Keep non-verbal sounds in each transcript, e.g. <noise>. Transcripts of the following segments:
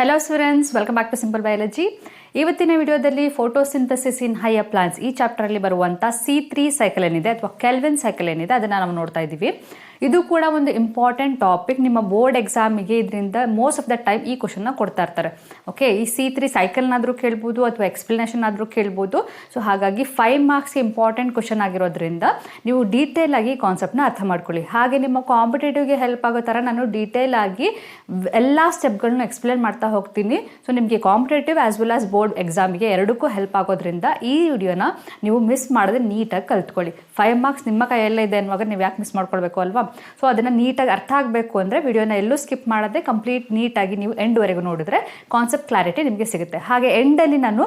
Hello students welcome back to simple biology ಇವತ್ತಿನ ವಿಡಿಯೋದಲ್ಲಿ photosynthesis in higher plants ಈ ಚಾಪ್ಟರಲ್ಲಿ ಬರುವಂಥ ಸಿ ತ್ರೀ ಸೈಕಲ್ ಏನಿದೆ, ಅಥವಾ ಕೆಲ್ವಿನ್ ಸೈಕಲ್ ಏನಿದೆ, ಅದನ್ನು ನಾವು ನೋಡ್ತಾ ಇದ್ದೀವಿ. ಇದು ಕೂಡ ಒಂದು ಇಂಪಾರ್ಟೆಂಟ್ ಟಾಪಿಕ್ ನಿಮ್ಮ ಬೋರ್ಡ್ ಎಕ್ಸಾಮಿಗೆ ಇದರಿಂದ ಮೋಸ್ಟ್ ಆಫ್ ದ ಟೈಮ್ ಈ ಕ್ವಶನ್ನ ಕೊಡ್ತಾ ಇರ್ತಾರೆ. ಓಕೆ ಈ ಸಿ ತ್ರೀ ಸೈಕಲ್ನಾದರೂ ಕೇಳ್ಬೋದು ಅಥವಾ ಎಕ್ಸ್ಪ್ಲನೇಷನ್ ಆದರೂ ಕೇಳ್ಬೋದು. ಸೊ ಹಾಗಾಗಿ ಫೈವ್ ಮಾರ್ಕ್ಸ್ ಇಂಪಾರ್ಟೆಂಟ್ ಕ್ವಶನ್ ಆಗಿರೋದ್ರಿಂದ ನೀವು ಡೀಟೇಲ್ ಆಗಿ ಕಾನ್ಸೆಪ್ಟ್ನ ಅರ್ಥ ಮಾಡ್ಕೊಳ್ಳಿ. ಹಾಗೆ ನಿಮ್ಮ ಕಾಂಪಿಟೇಟಿವ್ಗೆ ಹೆಲ್ಪ್ ಆಗೋ ಥರ ನಾನು ಡೀಟೇಲ್ ಆಗಿ ಎಲ್ಲ ಸ್ಟೆಪ್ಗಳನ್ನ ಎಕ್ಸ್ಪ್ಲೇನ್ ಮಾಡ್ತಾ ಹೋಗ್ತೀನಿ. ಸೊ ನಿಮಗೆ competitive as well as board ಎಕ್ಸಾಮಿಗೆ ಎರಡಕ್ಕೂ ಹೆಲ್ಪ್ ಆಗೋದ್ರಿಂದ ಈ ವಿಡಿಯೋನ ನೀವು ಮಿಸ್ ಮಾಡದೆ ನೀಟಾಗಿ ಕಲ್ತ್ಕೊಳ್ಳಿ. ಫೈವ್ ಮಾರ್ಕ್ಸ್ ನಿಮ್ಮ ಕೈಯಲ್ಲೇ ಇದೆ ಅನ್ನುವಾಗ ನೀವು ಯಾಕೆ ಮಿಸ್ ಮಾಡ್ಕೊಳ್ಬೇಕು ಅಲ್ವಾ? ಸೊ ಅದನ್ನು ನೀಟಾಗಿ ಅರ್ಥ ಆಗಬೇಕು ಅಂದರೆ ವಿಡಿಯೋನ ಎಲ್ಲೂ ಸ್ಕಿಪ್ ಮಾಡದೆ ಕಂಪ್ಲೀಟ್ ನೀಟಾಗಿ ನೀವು ಎಂಡ್ವರೆಗೂ ನೋಡಿದ್ರೆ ಕಾನ್ಸೆಪ್ಟ್ ಕ್ಲಾರಿಟಿ ನಿಮಗೆ ಸಿಗುತ್ತೆ. ಹಾಗೆ ಎಂಡಲ್ಲಿ ನಾನು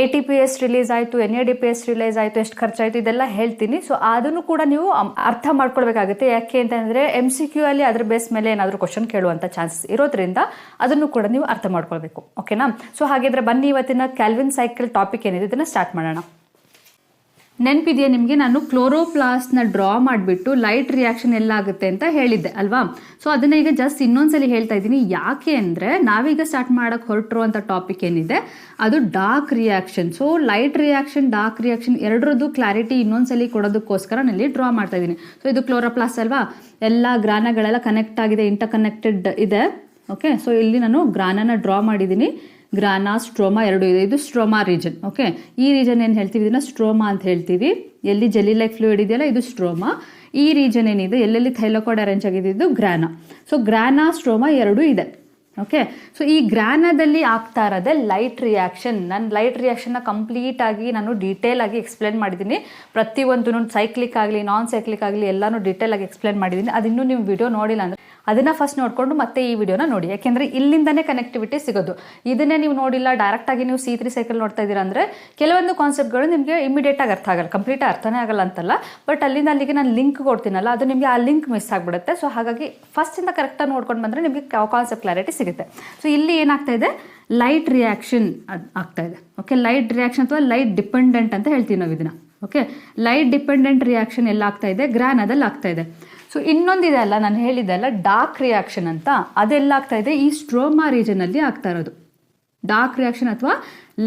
A T P S release ಆಯಿತು N A D P S release ಆಯಿತು, ಎಷ್ಟು ಖರ್ಚಾಯಿತು ಇದೆಲ್ಲ ಹೇಳ್ತೀನಿ. ಸೊ ಅದನ್ನು ಕೂಡ ನೀವು ಅರ್ಥ ಮಾಡ್ಕೊಳ್ಬೇಕಾಗುತ್ತೆ. ಯಾಕೆ ಅಂತಂದರೆ ಎಂ ಸಿ ಕ್ಯೂ ಅಲ್ಲಿ ಅದ್ರ ಬೇಸ್ ಮೇಲೆ ಏನಾದರೂ ಕ್ವಶನ್ ಕೇಳುವಂಥ ಚಾನ್ಸಸ್ ಇರೋದ್ರಿಂದ ಅದನ್ನು ಕೂಡ ನೀವು ಅರ್ಥ ಮಾಡ್ಕೊಳ್ಬೇಕು. ಓಕೆನಾ ಸೊ ಹಾಗಿದ್ರೆ ಬನ್ನಿ ಇವತ್ತಿನ ಕ್ಯಾಲ್ವಿನ್ ಸೈಕಲ್ ಟಾಪಿಕ್ ಏನಿದೆ, ಇದನ್ನು ಸ್ಟಾರ್ಟ್ ಮಾಡೋಣ. ನೆನಪಿದೆಯಾ ನಿಮಗೆ? ನಾನು ಕ್ಲೋರೋಪ್ಲಾಸ್ಟ್ನ ಡ್ರಾ ಮಾಡಿಬಿಟ್ಟು ಲೈಟ್ ರಿಯಾಕ್ಷನ್ ಎಲ್ಲ ಆಗುತ್ತೆ ಅಂತ ಹೇಳಿದ್ದೆ, ಅಲ್ವಾ? ಸೊ ಅದನ್ನ ಈಗ ಜಸ್ಟ್ ಇನ್ನೊಂದ್ಸಲಿ ಹೇಳ್ತಾ ಇದ್ದೀನಿ. ಯಾಕೆ ಅಂದರೆ ನಾವೀಗ ಸ್ಟಾರ್ಟ್ ಮಾಡೋಕ್ಕೆ ಹೊರಟರು ಅಂತ ಟಾಪಿಕ್ ಏನಿದೆ, ಅದು dark reaction so light reaction dark reaction ಎರಡರದ್ದು clarity ಇನ್ನೊಂದ್ಸಲಿ ಕೊಡೋದಕ್ಕೋಸ್ಕರ ನಾನು ಇಲ್ಲಿ ಡ್ರಾ ಮಾಡ್ತಾ ಇದ್ದೀನಿ. ಸೊ ಇದು ಕ್ಲೋರೋಪ್ಲಾಸ್ ಅಲ್ವಾ? ಎಲ್ಲ ಗ್ರಾನಗಳೆಲ್ಲ ಕನೆಕ್ಟ್ ಆಗಿದೆ ಇಂಟರ್ ಕನೆಕ್ಟೆಡ್ ಇದೆ. ಓಕೆ ಸೊ ಇಲ್ಲಿ ನಾನು ಗ್ರಾನನ ಡ್ರಾ ಮಾಡಿದ್ದೀನಿ. ಗ್ರಾನಾ, ಸ್ಟ್ರೋಮಾ ಎರಡು ಇದೆ. ಇದು ಸ್ಟ್ರೋಮಾ ರೀಜನ್, ಓಕೆ? ಈ ರೀಜನ್ ಏನು ಹೇಳ್ತೀವಿ? ಇದನ್ನ ಸ್ಟ್ರೋಮಾ ಅಂತ ಹೇಳ್ತೀವಿ. ಎಲ್ಲಿ ಜೆಲ್ಲಿ ಲೈಕ್ ಫ್ಲೂಯಿಡ್ ಇದೆಯಲ್ಲ, ಇದು ಸ್ಟ್ರೋಮಾ. ಈ ರೀಜನ್ ಏನಿದೆ? ಎಲ್ಲೆಲ್ಲಿ ಥೈಲಕೋಡ್ ಅರೇಂಜ್ ಆಗಿದೆ? ಇದು ಗ್ರಾನಾ. ಸೊ ಗ್ರಾನಾ, ಸ್ಟ್ರೋಮಾ ಎರಡು ಇದೆ. ಓಕೆ ಸೊ ಈ ಗ್ರಾನದಲ್ಲಿ ಆಗ್ತಾ ಇರೋದೆ ಲೈಟ್ ರಿಯಾಕ್ಷನ್ ನಾನು ಲೈಟ್ ರಿಯಾಕ್ಷನ್ನ ಕಂಪ್ಲೀಟ್ ಆಗಿ ನಾನು ಡೀಟೇಲ್ ಆಗಿ ಎಕ್ಸ್ಪ್ಲೇನ್ ಮಾಡಿದ್ದೀನಿ. ಪ್ರತಿಯೊಂದು ಸೈಕ್ಲಿಕ್ ಆಗಲಿ ನಾನ್ ಸೈಕ್ಲಿಕ್ ಆಗಲಿ ಎಲ್ಲಾನು ಡೀಟೇಲ್ ಆಗಿ ಎಕ್ಸ್ಪ್ಲೇನ್ ಮಾಡಿದ್ದೀನಿ. ಅದಿನ್ನೂ ನೀವು ವಿಡಿಯೋ ನೋಡಿಲ್ಲ ಅಂದರೆ ಅದನ್ನು ಫಸ್ಟ್ ನೋಡಿಕೊಂಡು ಮತ್ತೆ ಈ ವಿಡಿಯೋನ ನೋಡಿ. ಯಾಕೆಂದರೆ ಇಲ್ಲಿಂದನೇ ಕನೆಕ್ಟಿವಿಟಿ ಸಿಗೋದು. ಇದನ್ನೇ ನೀವು ನೋಡಿಲ್ಲ ಡೈರೆಕ್ಟಾಗಿ ನೀವು ಸಿ ತ್ರೀ ಸೈಕಲ್ ನೋಡ್ತಾ ಇದ್ದೀರಾ ಅಂದರೆ ಕೆಲವೊಂದು ಕಾನ್ಸೆಪ್ಟ್ಗಳು ನಿಮಗೆ ಇಮಿಡಿಯೇಟಾಗಿ ಅರ್ಥ ಆಗಲ್ಲ. ಕಂಪ್ಲೀಟ್ ಅರ್ಥನೇ ಆಗಲ್ಲ ಅಂತಲ್ಲ. ಬಟ್ ಅಲ್ಲಿಂದ ಅಲ್ಲಿಗೆ ನಾನು ಲಿಂಕ್ ಕೊಡ್ತೀನಲ್ಲ, ಅದು ನಿಮಗೆ ಆ ಲಿಂಕ್ ಮಿಸ್ ಆಗಿಬಿಡುತ್ತೆ. ಸೊ ಹಾಗಾಗಿ ಫಸ್ಟಿಂದ ಕರೆಕ್ಟಾಗಿ ನೋಡ್ಕೊಂಡು ಬಂದರೆ ನಿಮಗೆ ಕಾನ್ಸೆಪ್ಟ್ ಕ್ಲಾರಿಟಿ ಸಿಗುತ್ತೆ. ಸೊ ಇಲ್ಲಿ ಏನಾಗ್ತಾ ಇದೆ? ಲೈಟ್ ರಿಯಾಕ್ಷನ್ ಆಗ್ತಾ ಇದೆ. ಓಕೆ ಲೈಟ್ ರಿಯಾಕ್ಷನ್ ಅಥವಾ ಲೈಟ್ ಡಿಪೆಂಡೆಂಟ್ ಅಂತ ಹೇಳ್ತೀವಿ ನಾವು ಇದನ್ನ. ಓಕೆ ಲೈಟ್ ಡಿಪೆಂಡೆಂಟ್ ರಿಯಾಕ್ಷನ್ ಎಲ್ಲ ಆಗ್ತಾ ಇದೆ? ಗ್ರಾನದಲ್ಲಿ ಆಗ್ತಾ ಇದೆ. ಸೊ ಇನ್ನೊಂದಿದೆ ಅಲ್ಲ, ನಾನು ಹೇಳಿದೆ ಅಲ್ಲ ಡಾರ್ಕ್ ರಿಯಾಕ್ಷನ್ ಅಂತ. ಅದೆಲ್ಲ ಆಗ್ತಾ ಇದೆ? ಈ ಸ್ಟ್ರೋಮಾ ರೀಜನಲ್ಲಿ ಆಗ್ತಾ ಇರೋದು. ಡಾರ್ಕ್ ರಿಯಾಕ್ಷನ್ ಅಥವಾ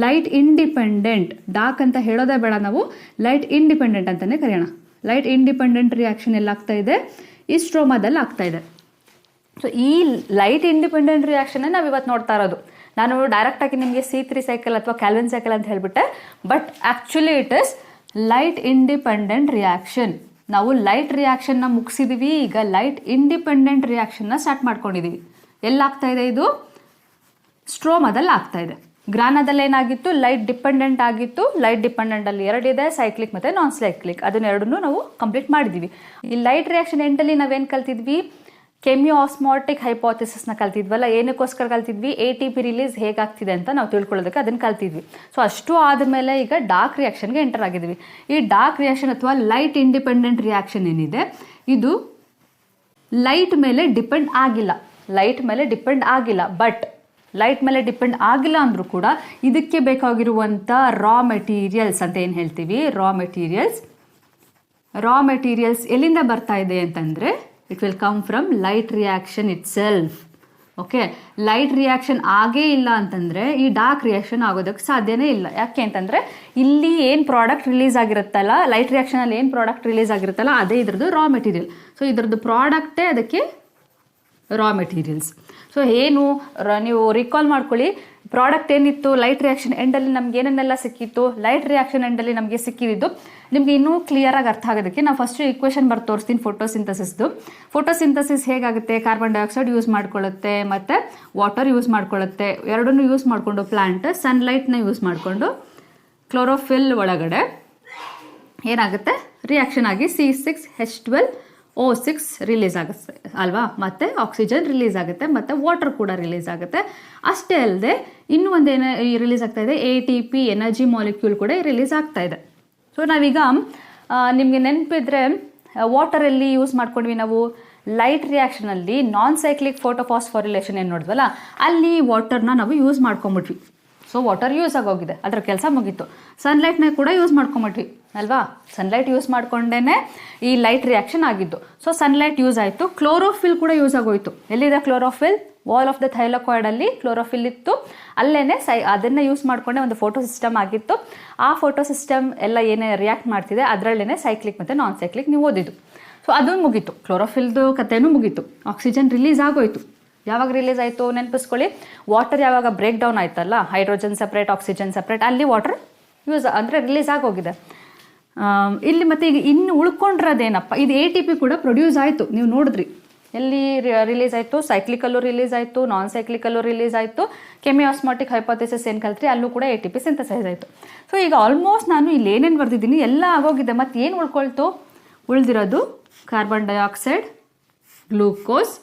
ಲೈಟ್ ಇಂಡಿಪೆಂಡೆಂಟ್ ಡಾರ್ಕ್ ಅಂತ ಹೇಳೋದೇ ಬೇಡ ನಾವು. ಲೈಟ್ ಇಂಡಿಪೆಂಡೆಂಟ್ ಅಂತಲೇ ಕರೆಯೋಣ. ಲೈಟ್ ಇಂಡಿಪೆಂಡೆಂಟ್ ರಿಯಾಕ್ಷನ್ ಎಲ್ಲ ಆಗ್ತಾ ಇದೆ? ಈ ಸ್ಟ್ರೋಮಾದಲ್ಲಿ ಆಗ್ತಾ ಇದೆ. ಸೊ ಈ ಲೈಟ್ ಇಂಡಿಪೆಂಡೆಂಟ್ ರಿಯಾಕ್ಷನ್ ನಾವು ಇವತ್ತು ನೋಡ್ತಾ ಇರೋದು. ನಾನು ಡೈರೆಕ್ಟ್ ಆಗಿ ನಿಮಗೆ ಸಿ ತ್ರೀ ಸೈಕಲ್ ಅಥವಾ ಕ್ಯಾಲ್ವಿನ್ ಸೈಕಲ್ ಅಂತ ಹೇಳ್ಬಿಟ್ಟೆ but actually it is light independent reaction ನಾವು ಲೈಟ್ ರಿಯಾಕ್ಷನ್ನ ಮುಗಿಸಿದೀವಿ, ಈಗ ಲೈಟ್ ಇಂಡಿಪೆಂಡೆಂಟ್ ರಿಯಾಕ್ಷನ್ನ ಸ್ಟಾರ್ಟ್ ಮಾಡ್ಕೊಂಡಿದೀವಿ. ಎಲ್ಲಾಗ್ತಾ ಇದೆ ಇದು? ಸ್ಟ್ರೋಮಾದಲ್ಲಿ ಆಗ್ತಾ ಇದೆ. ಗ್ರಾನದಲ್ಲಿ ಏನಾಗಿತ್ತು? ಲೈಟ್ ಡಿಪೆಂಡೆಂಟ್ ಆಗಿತ್ತು. ಲೈಟ್ ಡಿಪೆಂಡೆಂಟ್ ಅಲ್ಲಿ ಎರಡಿದೆ ಸೈಕ್ಲಿಕ್ ಮತ್ತೆ ನಾನ್ ಸೈಕ್ಲಿಕ್ ಅದನ್ನೆರಡನ್ನೂ ನಾವು ಕಂಪ್ಲೀಟ್ ಮಾಡಿದೀವಿ. ಈ ಲೈಟ್ ರಿಯಾಕ್ಷನ್ ಎಂಡಲ್ಲಿ ನಾವೇನು ಕಲ್ತಿದ್ವಿ? ಕೆಮಿಯೋ ಆಸ್ಮಾಟಿಕ್ನ ಕಲ್ತಿದ್ವಲ್ಲ, ಏನಕ್ಕೋಸ್ಕರ ಕಲ್ತಿದ್ವಿ? ಎ ಟಿ ಪಿ ರಿಲೀಸ್ ಹೇಗಾಗ್ತಿದೆ ಅಂತ ನಾವು ತಿಳ್ಕೊಳ್ಳೋದಕ್ಕೆ ಅದನ್ನು ಕಲ್ತಿದ್ವಿ. ಸೊ ಅಷ್ಟು ಆದಮೇಲೆ ಈಗ ಡಾರ್ಕ್ ರಿಯಾಕ್ಷನ್ಗೆ ಎಂಟರ್ ಆಗಿದ್ವಿ. ಈ ಡಾರ್ಕ್ ರಿಯಾಕ್ಷನ್ ಅಥವಾ ಲೈಟ್ ಇಂಡಿಪೆಂಡೆಂಟ್ ರಿಯಾಕ್ಷನ್ ಏನಿದೆ? ಇದು ಲೈಟ್ ಮೇಲೆ ಡಿಪೆಂಡ್ ಆಗಿಲ್ಲ. ಲೈಟ್ ಮೇಲೆ ಡಿಪೆಂಡ್ ಆಗಿಲ್ಲ. ಬಟ್ ಲೈಟ್ ಮೇಲೆ ಡಿಪೆಂಡ್ ಆಗಿಲ್ಲ ಅಂದರೂ ಕೂಡ ಇದಕ್ಕೆ ಬೇಕಾಗಿರುವಂಥ ರಾ ಮೆಟೀರಿಯಲ್ಸ್ ಅಂತ ಏನು ಹೇಳ್ತೀವಿ? ರಾ ಮೆಟೀರಿಯಲ್ಸ್ ರಾ ಮೆಟೀರಿಯಲ್ಸ್ ಎಲ್ಲಿಂದ ಬರ್ತಾ ಇದೆ ಅಂತಂದರೆ it will come from light reaction itself okay light reaction ಆಗೇ ಇಲ್ಲ ಅಂತಂದರೆ ಈ ಡಾರ್ಕ್ ರಿಯಾಕ್ಷನ್ ಆಗೋದಕ್ಕೆ ಸಾಧ್ಯನೇ ಇಲ್ಲ. ಯಾಕೆ ಅಂತಂದರೆ ಇಲ್ಲಿ ಏನು ಪ್ರಾಡಕ್ಟ್ ರಿಲೀಸ್ ಆಗಿರುತ್ತಲ್ಲ ಲೈಟ್ ರಿಯಾಕ್ಷನಲ್ಲಿ ಏನು ಪ್ರಾಡಕ್ಟ್ ರಿಲೀಸ್ ಆಗಿರುತ್ತಲ್ಲ, ಅದೇ ಇದ್ರದ್ದು ರಾ ಮೆಟೀರಿಯಲ್ ಸೊ ಇದ್ರದ್ದು ಪ್ರಾಡಕ್ಟೇ ಅದಕ್ಕೆ ರಾ ಮೆಟೀರಿಯಲ್ಸ್ ಸೊ ಏನು ನೀವು ರಿಕಾಲ್ ಮಾಡ್ಕೊಳ್ಳಿ ಪ್ರಾಡಕ್ಟ್ ಏನಿತ್ತು ಲೈಟ್ ರಿಯಾಕ್ಷನ್ ಎಂಡಲ್ಲಿ ನಮ್ಗೆ ಏನನ್ನೆಲ್ಲ ಸಿಕ್ಕಿತ್ತು? ಲೈಟ್ ರಿಯಾಕ್ಷನ್ ಎಂಡಲ್ಲಿ ನಮಗೆ ಸಿಕ್ಕಿದ್ದು ನಿಮಗೆ ಇನ್ನೂ ಕ್ಲಿಯರಾಗಿ ಅರ್ಥ ಆಗೋದಕ್ಕೆ ನಾವು ಫಸ್ಟ್ ಈಕ್ವೇಷನ್ ಬರ್ದು ತೋರಿಸ್ತೀನಿ ಫೋಟೋಸಿಂಥಸಿಸ್ದು ಫೋಟೋಸಿಂಥಸಿಸ್ ಹೇಗಾಗುತ್ತೆ? ಕಾರ್ಬನ್ ಡೈಆಕ್ಸೈಡ್ ಯೂಸ್ ಮಾಡ್ಕೊಳ್ಳುತ್ತೆ, ಮತ್ತು ವಾಟರ್ ಯೂಸ್ ಮಾಡ್ಕೊಳ್ಳುತ್ತೆ. ಎರಡನ್ನೂ ಯೂಸ್ ಮಾಡಿಕೊಂಡು ಪ್ಲಾಂಟ್ ಸನ್ಲೈಟ್ನ ಯೂಸ್ ಮಾಡಿಕೊಂಡು ಕ್ಲೋರೋಫಿಲ್ ಒಳಗಡೆ. ಏನಾಗುತ್ತೆ? ರಿಯಾಕ್ಷನ್ ಆಗಿ C six H twelve O six release ಆಗುತ್ತೆ, ಅಲ್ವಾ? ಮತ್ತೆ ಆಕ್ಸಿಜನ್ ರಿಲೀಸ್ ಆಗುತ್ತೆ, ಮತ್ತೆ ವಾಟರ್ ಕೂಡ ರಿಲೀಸ್ ಆಗುತ್ತೆ. ಅಷ್ಟೇ ಅಲ್ಲದೆ ಇನ್ನೂ ಒಂದು ಏನ ರಿಲೀಸ್ ಆಗ್ತಾ ಇದೆ A T P energy molecule ಕೂಡ ರಿಲೀಸ್ ಆಗ್ತಾ ಇದೆ. ಸೊ ನಾವೀಗ ನಿಮಗೆ ನೆನಪಿದ್ರೆ ವಾಟರಲ್ಲಿ ಯೂಸ್ ಮಾಡ್ಕೊಂಡ್ವಿ ನಾವು. ಲೈಟ್ ರಿಯಾಕ್ಷನಲ್ಲಿ ನಾನ್ ಸೈಕ್ಲಿಕ್ ಫೋಟೋಫಾಸ್ಫಾರಿಲೇಷನ್ ಏನು ನೋಡಿದ್ವಲ್ಲ, ಅಲ್ಲಿ ವಾಟರ್ನ ನಾವು ಯೂಸ್ ಮಾಡ್ಕೊಂಬಿಟ್ವಿ. ಸೊ ವಾಟರ್ ಯೂಸ್ ಆಗೋಗಿದೆ. ಅದರ ಕೆಲಸ ಮುಗೀತು. ಸನ್ಲೈಟ್ನ ಕೂಡ ಯೂಸ್ ಮಾಡ್ಕೊಂಬಿಟ್ವಿ. ಅಲ್ವಾ? ಸನ್ಲೈಟ್ ಯೂಸ್ ಮಾಡಿಕೊಂಡೇ ಈ ಲೈಟ್ ರಿಯಾಕ್ಷನ್ ಆಗಿದ್ದು. ಸೊ ಸನ್ಲೈಟ್ ಯೂಸ್ ಆಯಿತು. ಕ್ಲೋರೋಫಿಲ್ ಕೂಡ ಯೂಸ್ ಆಗೋಯ್ತು. ಎಲ್ಲಿದೆ ಕ್ಲೋರೋಫಿಲ್ ವಾಲ್ ಆಫ್ ದ ಥೈಲಕಾಯ್ಡಲ್ಲಿ ಕ್ಲೋರೋಫಿಲ್ ಇತ್ತು. ಅಲ್ಲೇ ಸೈ, ಅದನ್ನು ಯೂಸ್ ಮಾಡಿಕೊಂಡೆ ಒಂದು ಫೋಟೋ ಸಿಸ್ಟಮ್ ಆಗಿತ್ತು. ಆ ಫೋಟೋ ಸಿಸ್ಟಮ್ ಎಲ್ಲ ಏನೇ ರಿಯಾಕ್ಟ್ ಮಾಡ್ತಿದೆ ಅದರಲ್ಲೇ ಸೈಕ್ಲಿಕ್ ಮತ್ತು ನಾನ್ ಸೈಕ್ಲಿಕ್ ನೀವು ಓದಿದ್ದು. ಸೊ ಅದು ಮುಗೀತು. ಕ್ಲೋರೋಫಿಲ್ದು ಕಥೆನೂ ಮುಗೀತು. ಆಕ್ಸಿಜನ್ ರಿಲೀಸ್ ಆಗೋಯ್ತು. ಯಾವಾಗ ರಿಲೀಸ್ ಆಯಿತು ನೆನಪಿಸ್ಕೊಳ್ಳಿ. ವಾಟರ್ ಯಾವಾಗ ಬ್ರೇಕ್ ಡೌನ್ ಆಯ್ತಲ್ಲ? ಹೈಡ್ರೋಜನ್ ಸಪ್ರೇಟ್ ಆಕ್ಸಿಜನ್ ಸಪ್ರೇಟ್ ಅಲ್ಲಿ ವಾಟರ್ ಯೂಸ್ ಅಂದರೆ ರಿಲೀಸ್ ಆಗೋಗಿದೆ. ಇಲ್ಲಿ ಮತ್ತೆ ಈಗ ಇನ್ನು ಉಳ್ಕೊಂಡ್ರದೇನಪ್ಪ? ಇದು ಎ ಟಿ ಪಿ ಕೂಡ ಪ್ರೊಡ್ಯೂಸ್ ಆಯಿತು. ನೀವು ನೋಡಿದ್ರಿ. ಎಲ್ಲಿ ರಿಲೀಸ್ ಆಯಿತು? ಸೈಕ್ಲಿಕಲ್ಲೂ ರಿಲೀಸ್ ಆಯಿತು ನಾನ್ ಸೈಕ್ಲಿಕಲ್ಲೂ ರಿಲೀಸ್ ಆಯಿತು. ಕೆಮಿಯಾಸ್ಮಾಟಿಕ್ ಹೈಪೋಥಿಸಿಸ್ ಏನು ಕಲ್ತ್ರಿ? ಅಲ್ಲೂ ಕೂಡ ಎ ಟಿ ಪಿ ಸಿಂಥಸೈಸ್ ಆಯಿತು. ಸೊ ಈಗ ಆಲ್ಮೋಸ್ಟ್ ನಾನು ಇಲ್ಲಿ ಏನೇನು ಬರೆದಿದ್ದೀನಿ, ಎಲ್ಲ ಆಗೋಗಿದೆ. ಮತ್ತು ಏನು ಉಳ್ಕೊಳ್ತು? ಉಳಿದಿರೋದು ಕಾರ್ಬನ್ ಡೈಆಕ್ಸೈಡ್ ಗ್ಲೂಕೋಸ್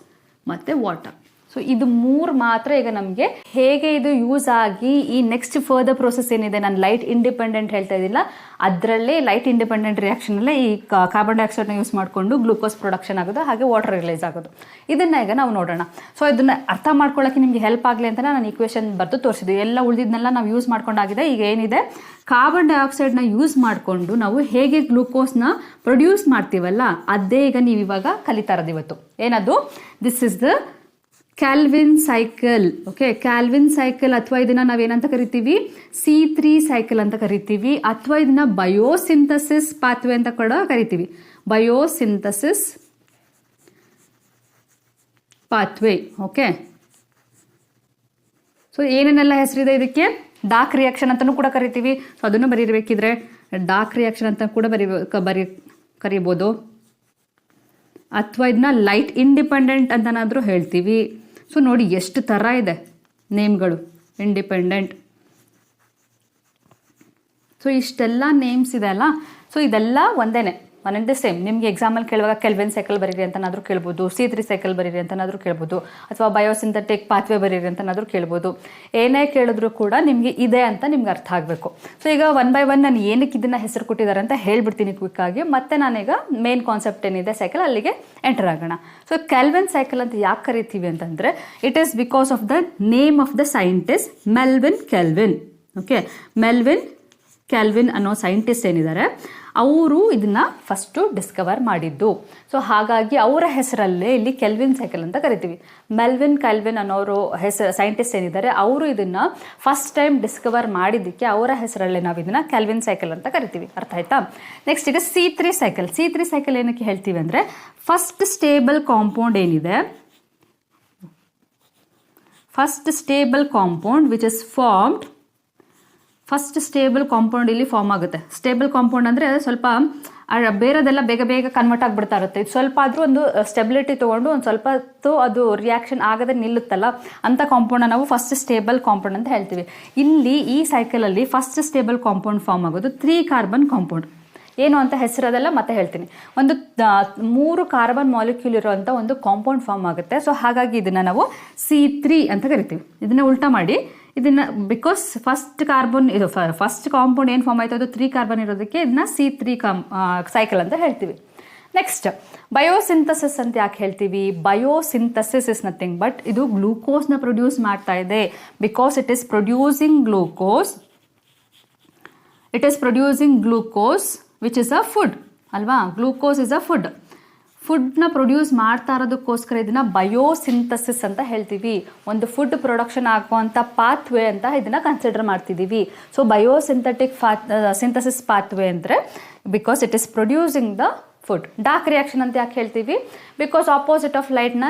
ಮತ್ತು ವಾಟರ್ ಸೊ ಇದು ಮೂರು ಮಾತ್ರ ಈಗ ನಮಗೆ ಹೇಗೆ ಇದು ಯೂಸ್ ಆಗಿ ಈ ನೆಕ್ಸ್ಟ್ ಫರ್ದರ್ ಪ್ರೊಸೆಸ್ ಏನಿದೆ ನಾನು ಲೈಟ್ ಇಂಡಿಪೆಂಡೆಂಟ್ ಹೇಳ್ತಾ ಇದ್ದಿಲ್ಲ, ಅದರಲ್ಲೇ ಲೈಟ್ ಇಂಡಿಪೆಂಡೆಂಟ್ ರಿಯಾಕ್ಷನಲ್ಲೇ ಈ ಕಾರ್ಬನ್ ಡೈಆಕ್ಸೈಡ್ನ ಯೂಸ್ ಮಾಡಿಕೊಂಡು ಗ್ಲೂಕೋಸ್ ಪ್ರೊಡಕ್ಷನ್ ಆಗೋದು, ಹಾಗೆ ವಾಟರ್ ರಿಲೈಸ್ ಆಗೋದು. ಇದನ್ನು ಈಗ ನಾವು ನೋಡೋಣ. ಸೊ ಇದನ್ನು ಅರ್ಥ ಮಾಡ್ಕೊಳ್ಳೋಕೆ ನಿಮಗೆ ಹೆಲ್ಪ್ ಆಗಲಿ ಅಂತ ನಾನು ಈಕ್ವೇಷನ್ ಬರೆದು ತೋರಿಸಿದ್ದು. ಎಲ್ಲ ಉಳಿದಿದ್ನೆಲ್ಲ ನಾವು ಯೂಸ್ ಮಾಡ್ಕೊಂಡಾಗಿದೆ, ಈಗ ಏನಿದೆ? ಕಾರ್ಬನ್ ಡೈಆಕ್ಸೈಡ್ನ ಯೂಸ್ ಮಾಡಿಕೊಂಡು ನಾವು ಹೇಗೆ ಗ್ಲೂಕೋಸ್ನ ಪ್ರೊಡ್ಯೂಸ್ ಮಾಡ್ತೀವಲ್ಲ, ಅದೇ ಈಗ ನೀವು ಇವಾಗ ಕಲಿತಾ ಇರೋದು ಇವತ್ತು. ಏನದು? This is the Calvin cycle okay Calvin cycle ಅಥವಾ ಇದನ್ನ ನಾವೇನಂತ ಕರಿತೀವಿ? ಸಿ ತ್ರೀ ಸೈಕಲ್ ಅಂತ ಕರಿತೀವಿ. ಅಥವಾ ಇದನ್ನ ಬಯೋಸಿಂಥಸಿಸ್ ಪಾತ್ವೆ ಅಂತ ಕೂಡ ಕರಿತೀವಿ. ಬಯೋಸಿಂಥಸಿಸ್ ಪಾತ್ವೆ ಓಕೆ ಸೊ ಏನೇನೆಲ್ಲ ಹೆಸರಿದೆ ಇದಕ್ಕೆ? ಡಾಕ್ ರಿಯಾಕ್ಷನ್ ಅಂತಲೂ ಕೂಡ ಕರಿತೀವಿ. ಸೊ ಅದನ್ನು ಬರೀಬೇಕಿದ್ರೆ ಡಾಕ್ ರಿಯಾಕ್ಷನ್ ಅಂತ ಕೂಡ ಬರಿ ಬರಿ, ಕರಿಬೋದು. ಅಥವಾ ಇದನ್ನ ಲೈಟ್ ಇಂಡಿಪೆಂಡೆಂಟ್ ಅಂತನಾದರೂ ಹೇಳ್ತೀವಿ. ಸೊ ನೋಡಿ ಎಷ್ಟು ಥರ ಇದೆ ನೇಮ್ಗಳು ಇಂಡಿಪೆಂಡೆಂಟ್ ಸೊ ಇಷ್ಟೆಲ್ಲ ನೇಮ್ಸ್ ಇದೆ ಅಲ್ಲ? ಸೊ ಇದೆಲ್ಲ ಒಂದೇನೆ. ಒನ್ ಸೇಮ್ ನಿಮಗೆ ಎಕ್ಸಾಮಲ್ಲಿ ಕೇಳುವಾಗ ಕೆಲ್ವಿನ್ ಸೈಕಲ್ ಬರೀರಿ ಅಂತನಾದರೂ ಕೇಳ್ಬೋದು ಸಿ ತ್ರೀ ಸೈಕಲ್ ಬರೀರಿ ಅಂತನಾದರೂ ಕೇಳ್ಬೋದು, ಅಥವಾ ಬಯೋಸಿಂಥೆಟಿಕ್ ಪಾತ್ವೆ ಬರೀರಿ ಅಂತನಾದರೂ ಕೇಳ್ಬೋದು. ಏನೇ ಕೇಳಿದ್ರು ಕೂಡ ನಿಮಗೆ ಇದೆ ಅಂತ ನಿಮ್ಗೆ ಅರ್ಥ ಆಗಬೇಕು. ಸೊ ಈಗ ಒನ್ ಬೈ ಒನ್ ನಾನು ಏನಕ್ಕೆ ಇದನ್ನು ಹೆಸರು ಕೊಟ್ಟಿದ್ದಾರೆ ಅಂತ ಹೇಳ್ಬಿಡ್ತೀನಿ ಕ್ವಿಕ್ ಆಗಿ. ಮತ್ತೆ ನಾನೀಗ ಮೇನ್ ಕಾನ್ಸೆಪ್ಟ್ ಏನಿದೆ ಸೈಕಲ್ ಅಲ್ಲಿಗೆ ಎಂಟರ್ ಆಗೋಣ. ಸೊ ಕೆಲ್ವಿನ್ ಸೈಕಲ್ ಅಂತ ಯಾಕೆ ಕರಿತೀವಿ ಅಂತಂದರೆ it is because of the name of the scientist Melvin Kelvin okay Melvin Calvin ಅನ್ನೋ ಸೈಂಟಿಸ್ಟ್ ಏನಿದ್ದಾರೆ ಅವರು ಇದನ್ನ ಫಸ್ಟು ಡಿಸ್ಕವರ್ ಮಾಡಿದ್ದು. ಸೊ ಹಾಗಾಗಿ ಅವರ ಹೆಸರಲ್ಲೇ ಇಲ್ಲಿ ಕೆಲ್ವಿನ್ ಸೈಕಲ್ ಅಂತ ಕರಿತೀವಿ. ಮೆಲ್ವಿನ್ ಕೆಲ್ವಿನ್ ಅನ್ನೋರು ಹೆಸರು ಸೈಂಟಿಸ್ಟ್ ಏನಿದ್ದಾರೆ, ಅವರು ಇದನ್ನ ಫಸ್ಟ್ ಟೈಮ್ ಡಿಸ್ಕವರ್ ಮಾಡಿದ್ದಕ್ಕೆ ಅವರ ಹೆಸರಲ್ಲೇ ನಾವು ಇದನ್ನ ಕೆಲ್ವಿನ್ ಸೈಕಲ್ ಅಂತ ಕರಿತೀವಿ. ಅರ್ಥ ಆಯ್ತಾ? ನೆಕ್ಸ್ಟ್ ಈಗ C three cycle C three cycle ಏನಕ್ಕೆ ಹೇಳ್ತೀವಿ ಅಂದರೆ ಫಸ್ಟ್ ಸ್ಟೇಬಲ್ ಕಾಂಪೌಂಡ್ ಏನಿದೆ? First stable compound which is formed first stable compound ಇಲ್ಲಿ ಫಾರ್ಮ್ ಆಗುತ್ತೆ. ಸ್ಟೇಬಲ್ ಕಾಂಪೌಂಡ್ ಅಂದರೆ ಸ್ವಲ್ಪ ಬೇರೆದೆಲ್ಲ ಬೇಗ ಬೇಗ ಕನ್ವರ್ಟ್ ಆಗಿಬಿಡ್ತಾ ಇರುತ್ತೆ. ಇದು ಸ್ವಲ್ಪ ಆದರೂ ಒಂದು ಸ್ಟೆಬಿಲಿಟಿ ತೊಗೊಂಡು ಒಂದು ಸ್ವಲ್ಪ ಅದು ರಿಯಾಕ್ಷನ್ ಆಗದೆ ನಿಲ್ಲುತ್ತಲ್ಲ ಅಂಥ ಕಾಂಪೌಂಡ್ ನಾವು ಫಸ್ಟ್ ಸ್ಟೇಬಲ್ ಕಾಂಪೌಂಡ್ ಅಂತ ಹೇಳ್ತೀವಿ. ಇಲ್ಲಿ ಈ ಸೈಕಲಲ್ಲಿ ಫಸ್ಟ್ ಸ್ಟೇಬಲ್ ಕಾಂಪೌಂಡ್ ಫಾರ್ಮ್ ಆಗೋದು ತ್ರೀ ಕಾರ್ಬನ್ ಕಾಂಪೌಂಡ್ ಏನು ಅಂತ ಹೆಸರದೆಲ್ಲ ಮತ್ತೆ ಹೇಳ್ತೀನಿ. ಒಂದು ಮೂರು ಕಾರ್ಬನ್ ಮಾಲಿಕ್ಯೂಲ್ ಇರುವಂಥ ಒಂದು ಕಾಂಪೌಂಡ್ ಫಾರ್ಮ್ ಆಗುತ್ತೆ. ಸೊ ಹಾಗಾಗಿ ಇದನ್ನು ನಾವು ಸಿ ತ್ರೀ ಅಂತ ಕರಿತೀವಿ. ಇದನ್ನ ಉಲ್ಟಾ ಮಾಡಿ ಇದನ್ನ ಬಿಕಾಸ್ ಫಸ್ಟ್ ಕಾರ್ಬನ್ ಇದು ಫಸ್ಟ್ ಕಾಂಪೌಂಡ್ ಏನು ಫಾರ್ಮ್ ಆಯಿತು ಅದು ತ್ರೀ ಕಾರ್ಬನ್ ಇರೋದಕ್ಕೆ ಇದನ್ನ ಸಿ ತ್ರೀ ಕಾಮ್ ಸೈಕಲ್ ಅಂತ ಹೇಳ್ತೀವಿ. ನೆಕ್ಸ್ಟ್ ಬಯೋಸಿಂಥಸಿಸ್ ಅಂತ ಯಾಕೆ ಹೇಳ್ತೀವಿ? ಬಯೋಸಿಂಥಸಿಸ್ ಇಸ್ ನಥಿಂಗ್ ಬಟ್ ಇದು ಗ್ಲೂಕೋಸ್ನ ಪ್ರೊಡ್ಯೂಸ್ ಮಾಡ್ತಾ ಇದೆ. Because it is producing glucose it is producing glucose which is a food ಅಲ್ವಾ? ಗ್ಲೂಕೋಸ್ ಇಸ್ ಅ ಫುಡ್ ಫುಡ್ನ ಪ್ರೊಡ್ಯೂಸ್ ಮಾಡ್ತಾ ಇರೋದಕ್ಕೋಸ್ಕರ ಇದನ್ನ ಬಯೋಸಿಂಥಸಿಸ್ ಅಂತ ಹೇಳ್ತೀವಿ. ಒಂದು ಫುಡ್ ಪ್ರೊಡಕ್ಷನ್ ಆಗುವಂಥ ಪಾತ್ವೆ ಅಂತ ಇದನ್ನ ಕನ್ಸಿಡರ್ ಮಾಡ್ತಿದ್ದೀವಿ ಸೊ ಬಯೋಸಿಂಥೆಟಿಕ್ ಸಿಂಥಸಿಸ್ ಪಾತ್ವೆ ಅಂದರೆ because it is producing the food dark reaction ಅಂತ ಯಾಕೆ ಹೇಳ್ತೀವಿ? ಬಿಕಾಸ್ ಆಪೋಸಿಟ್ ಆಫ್ ಲೈಟ್ನ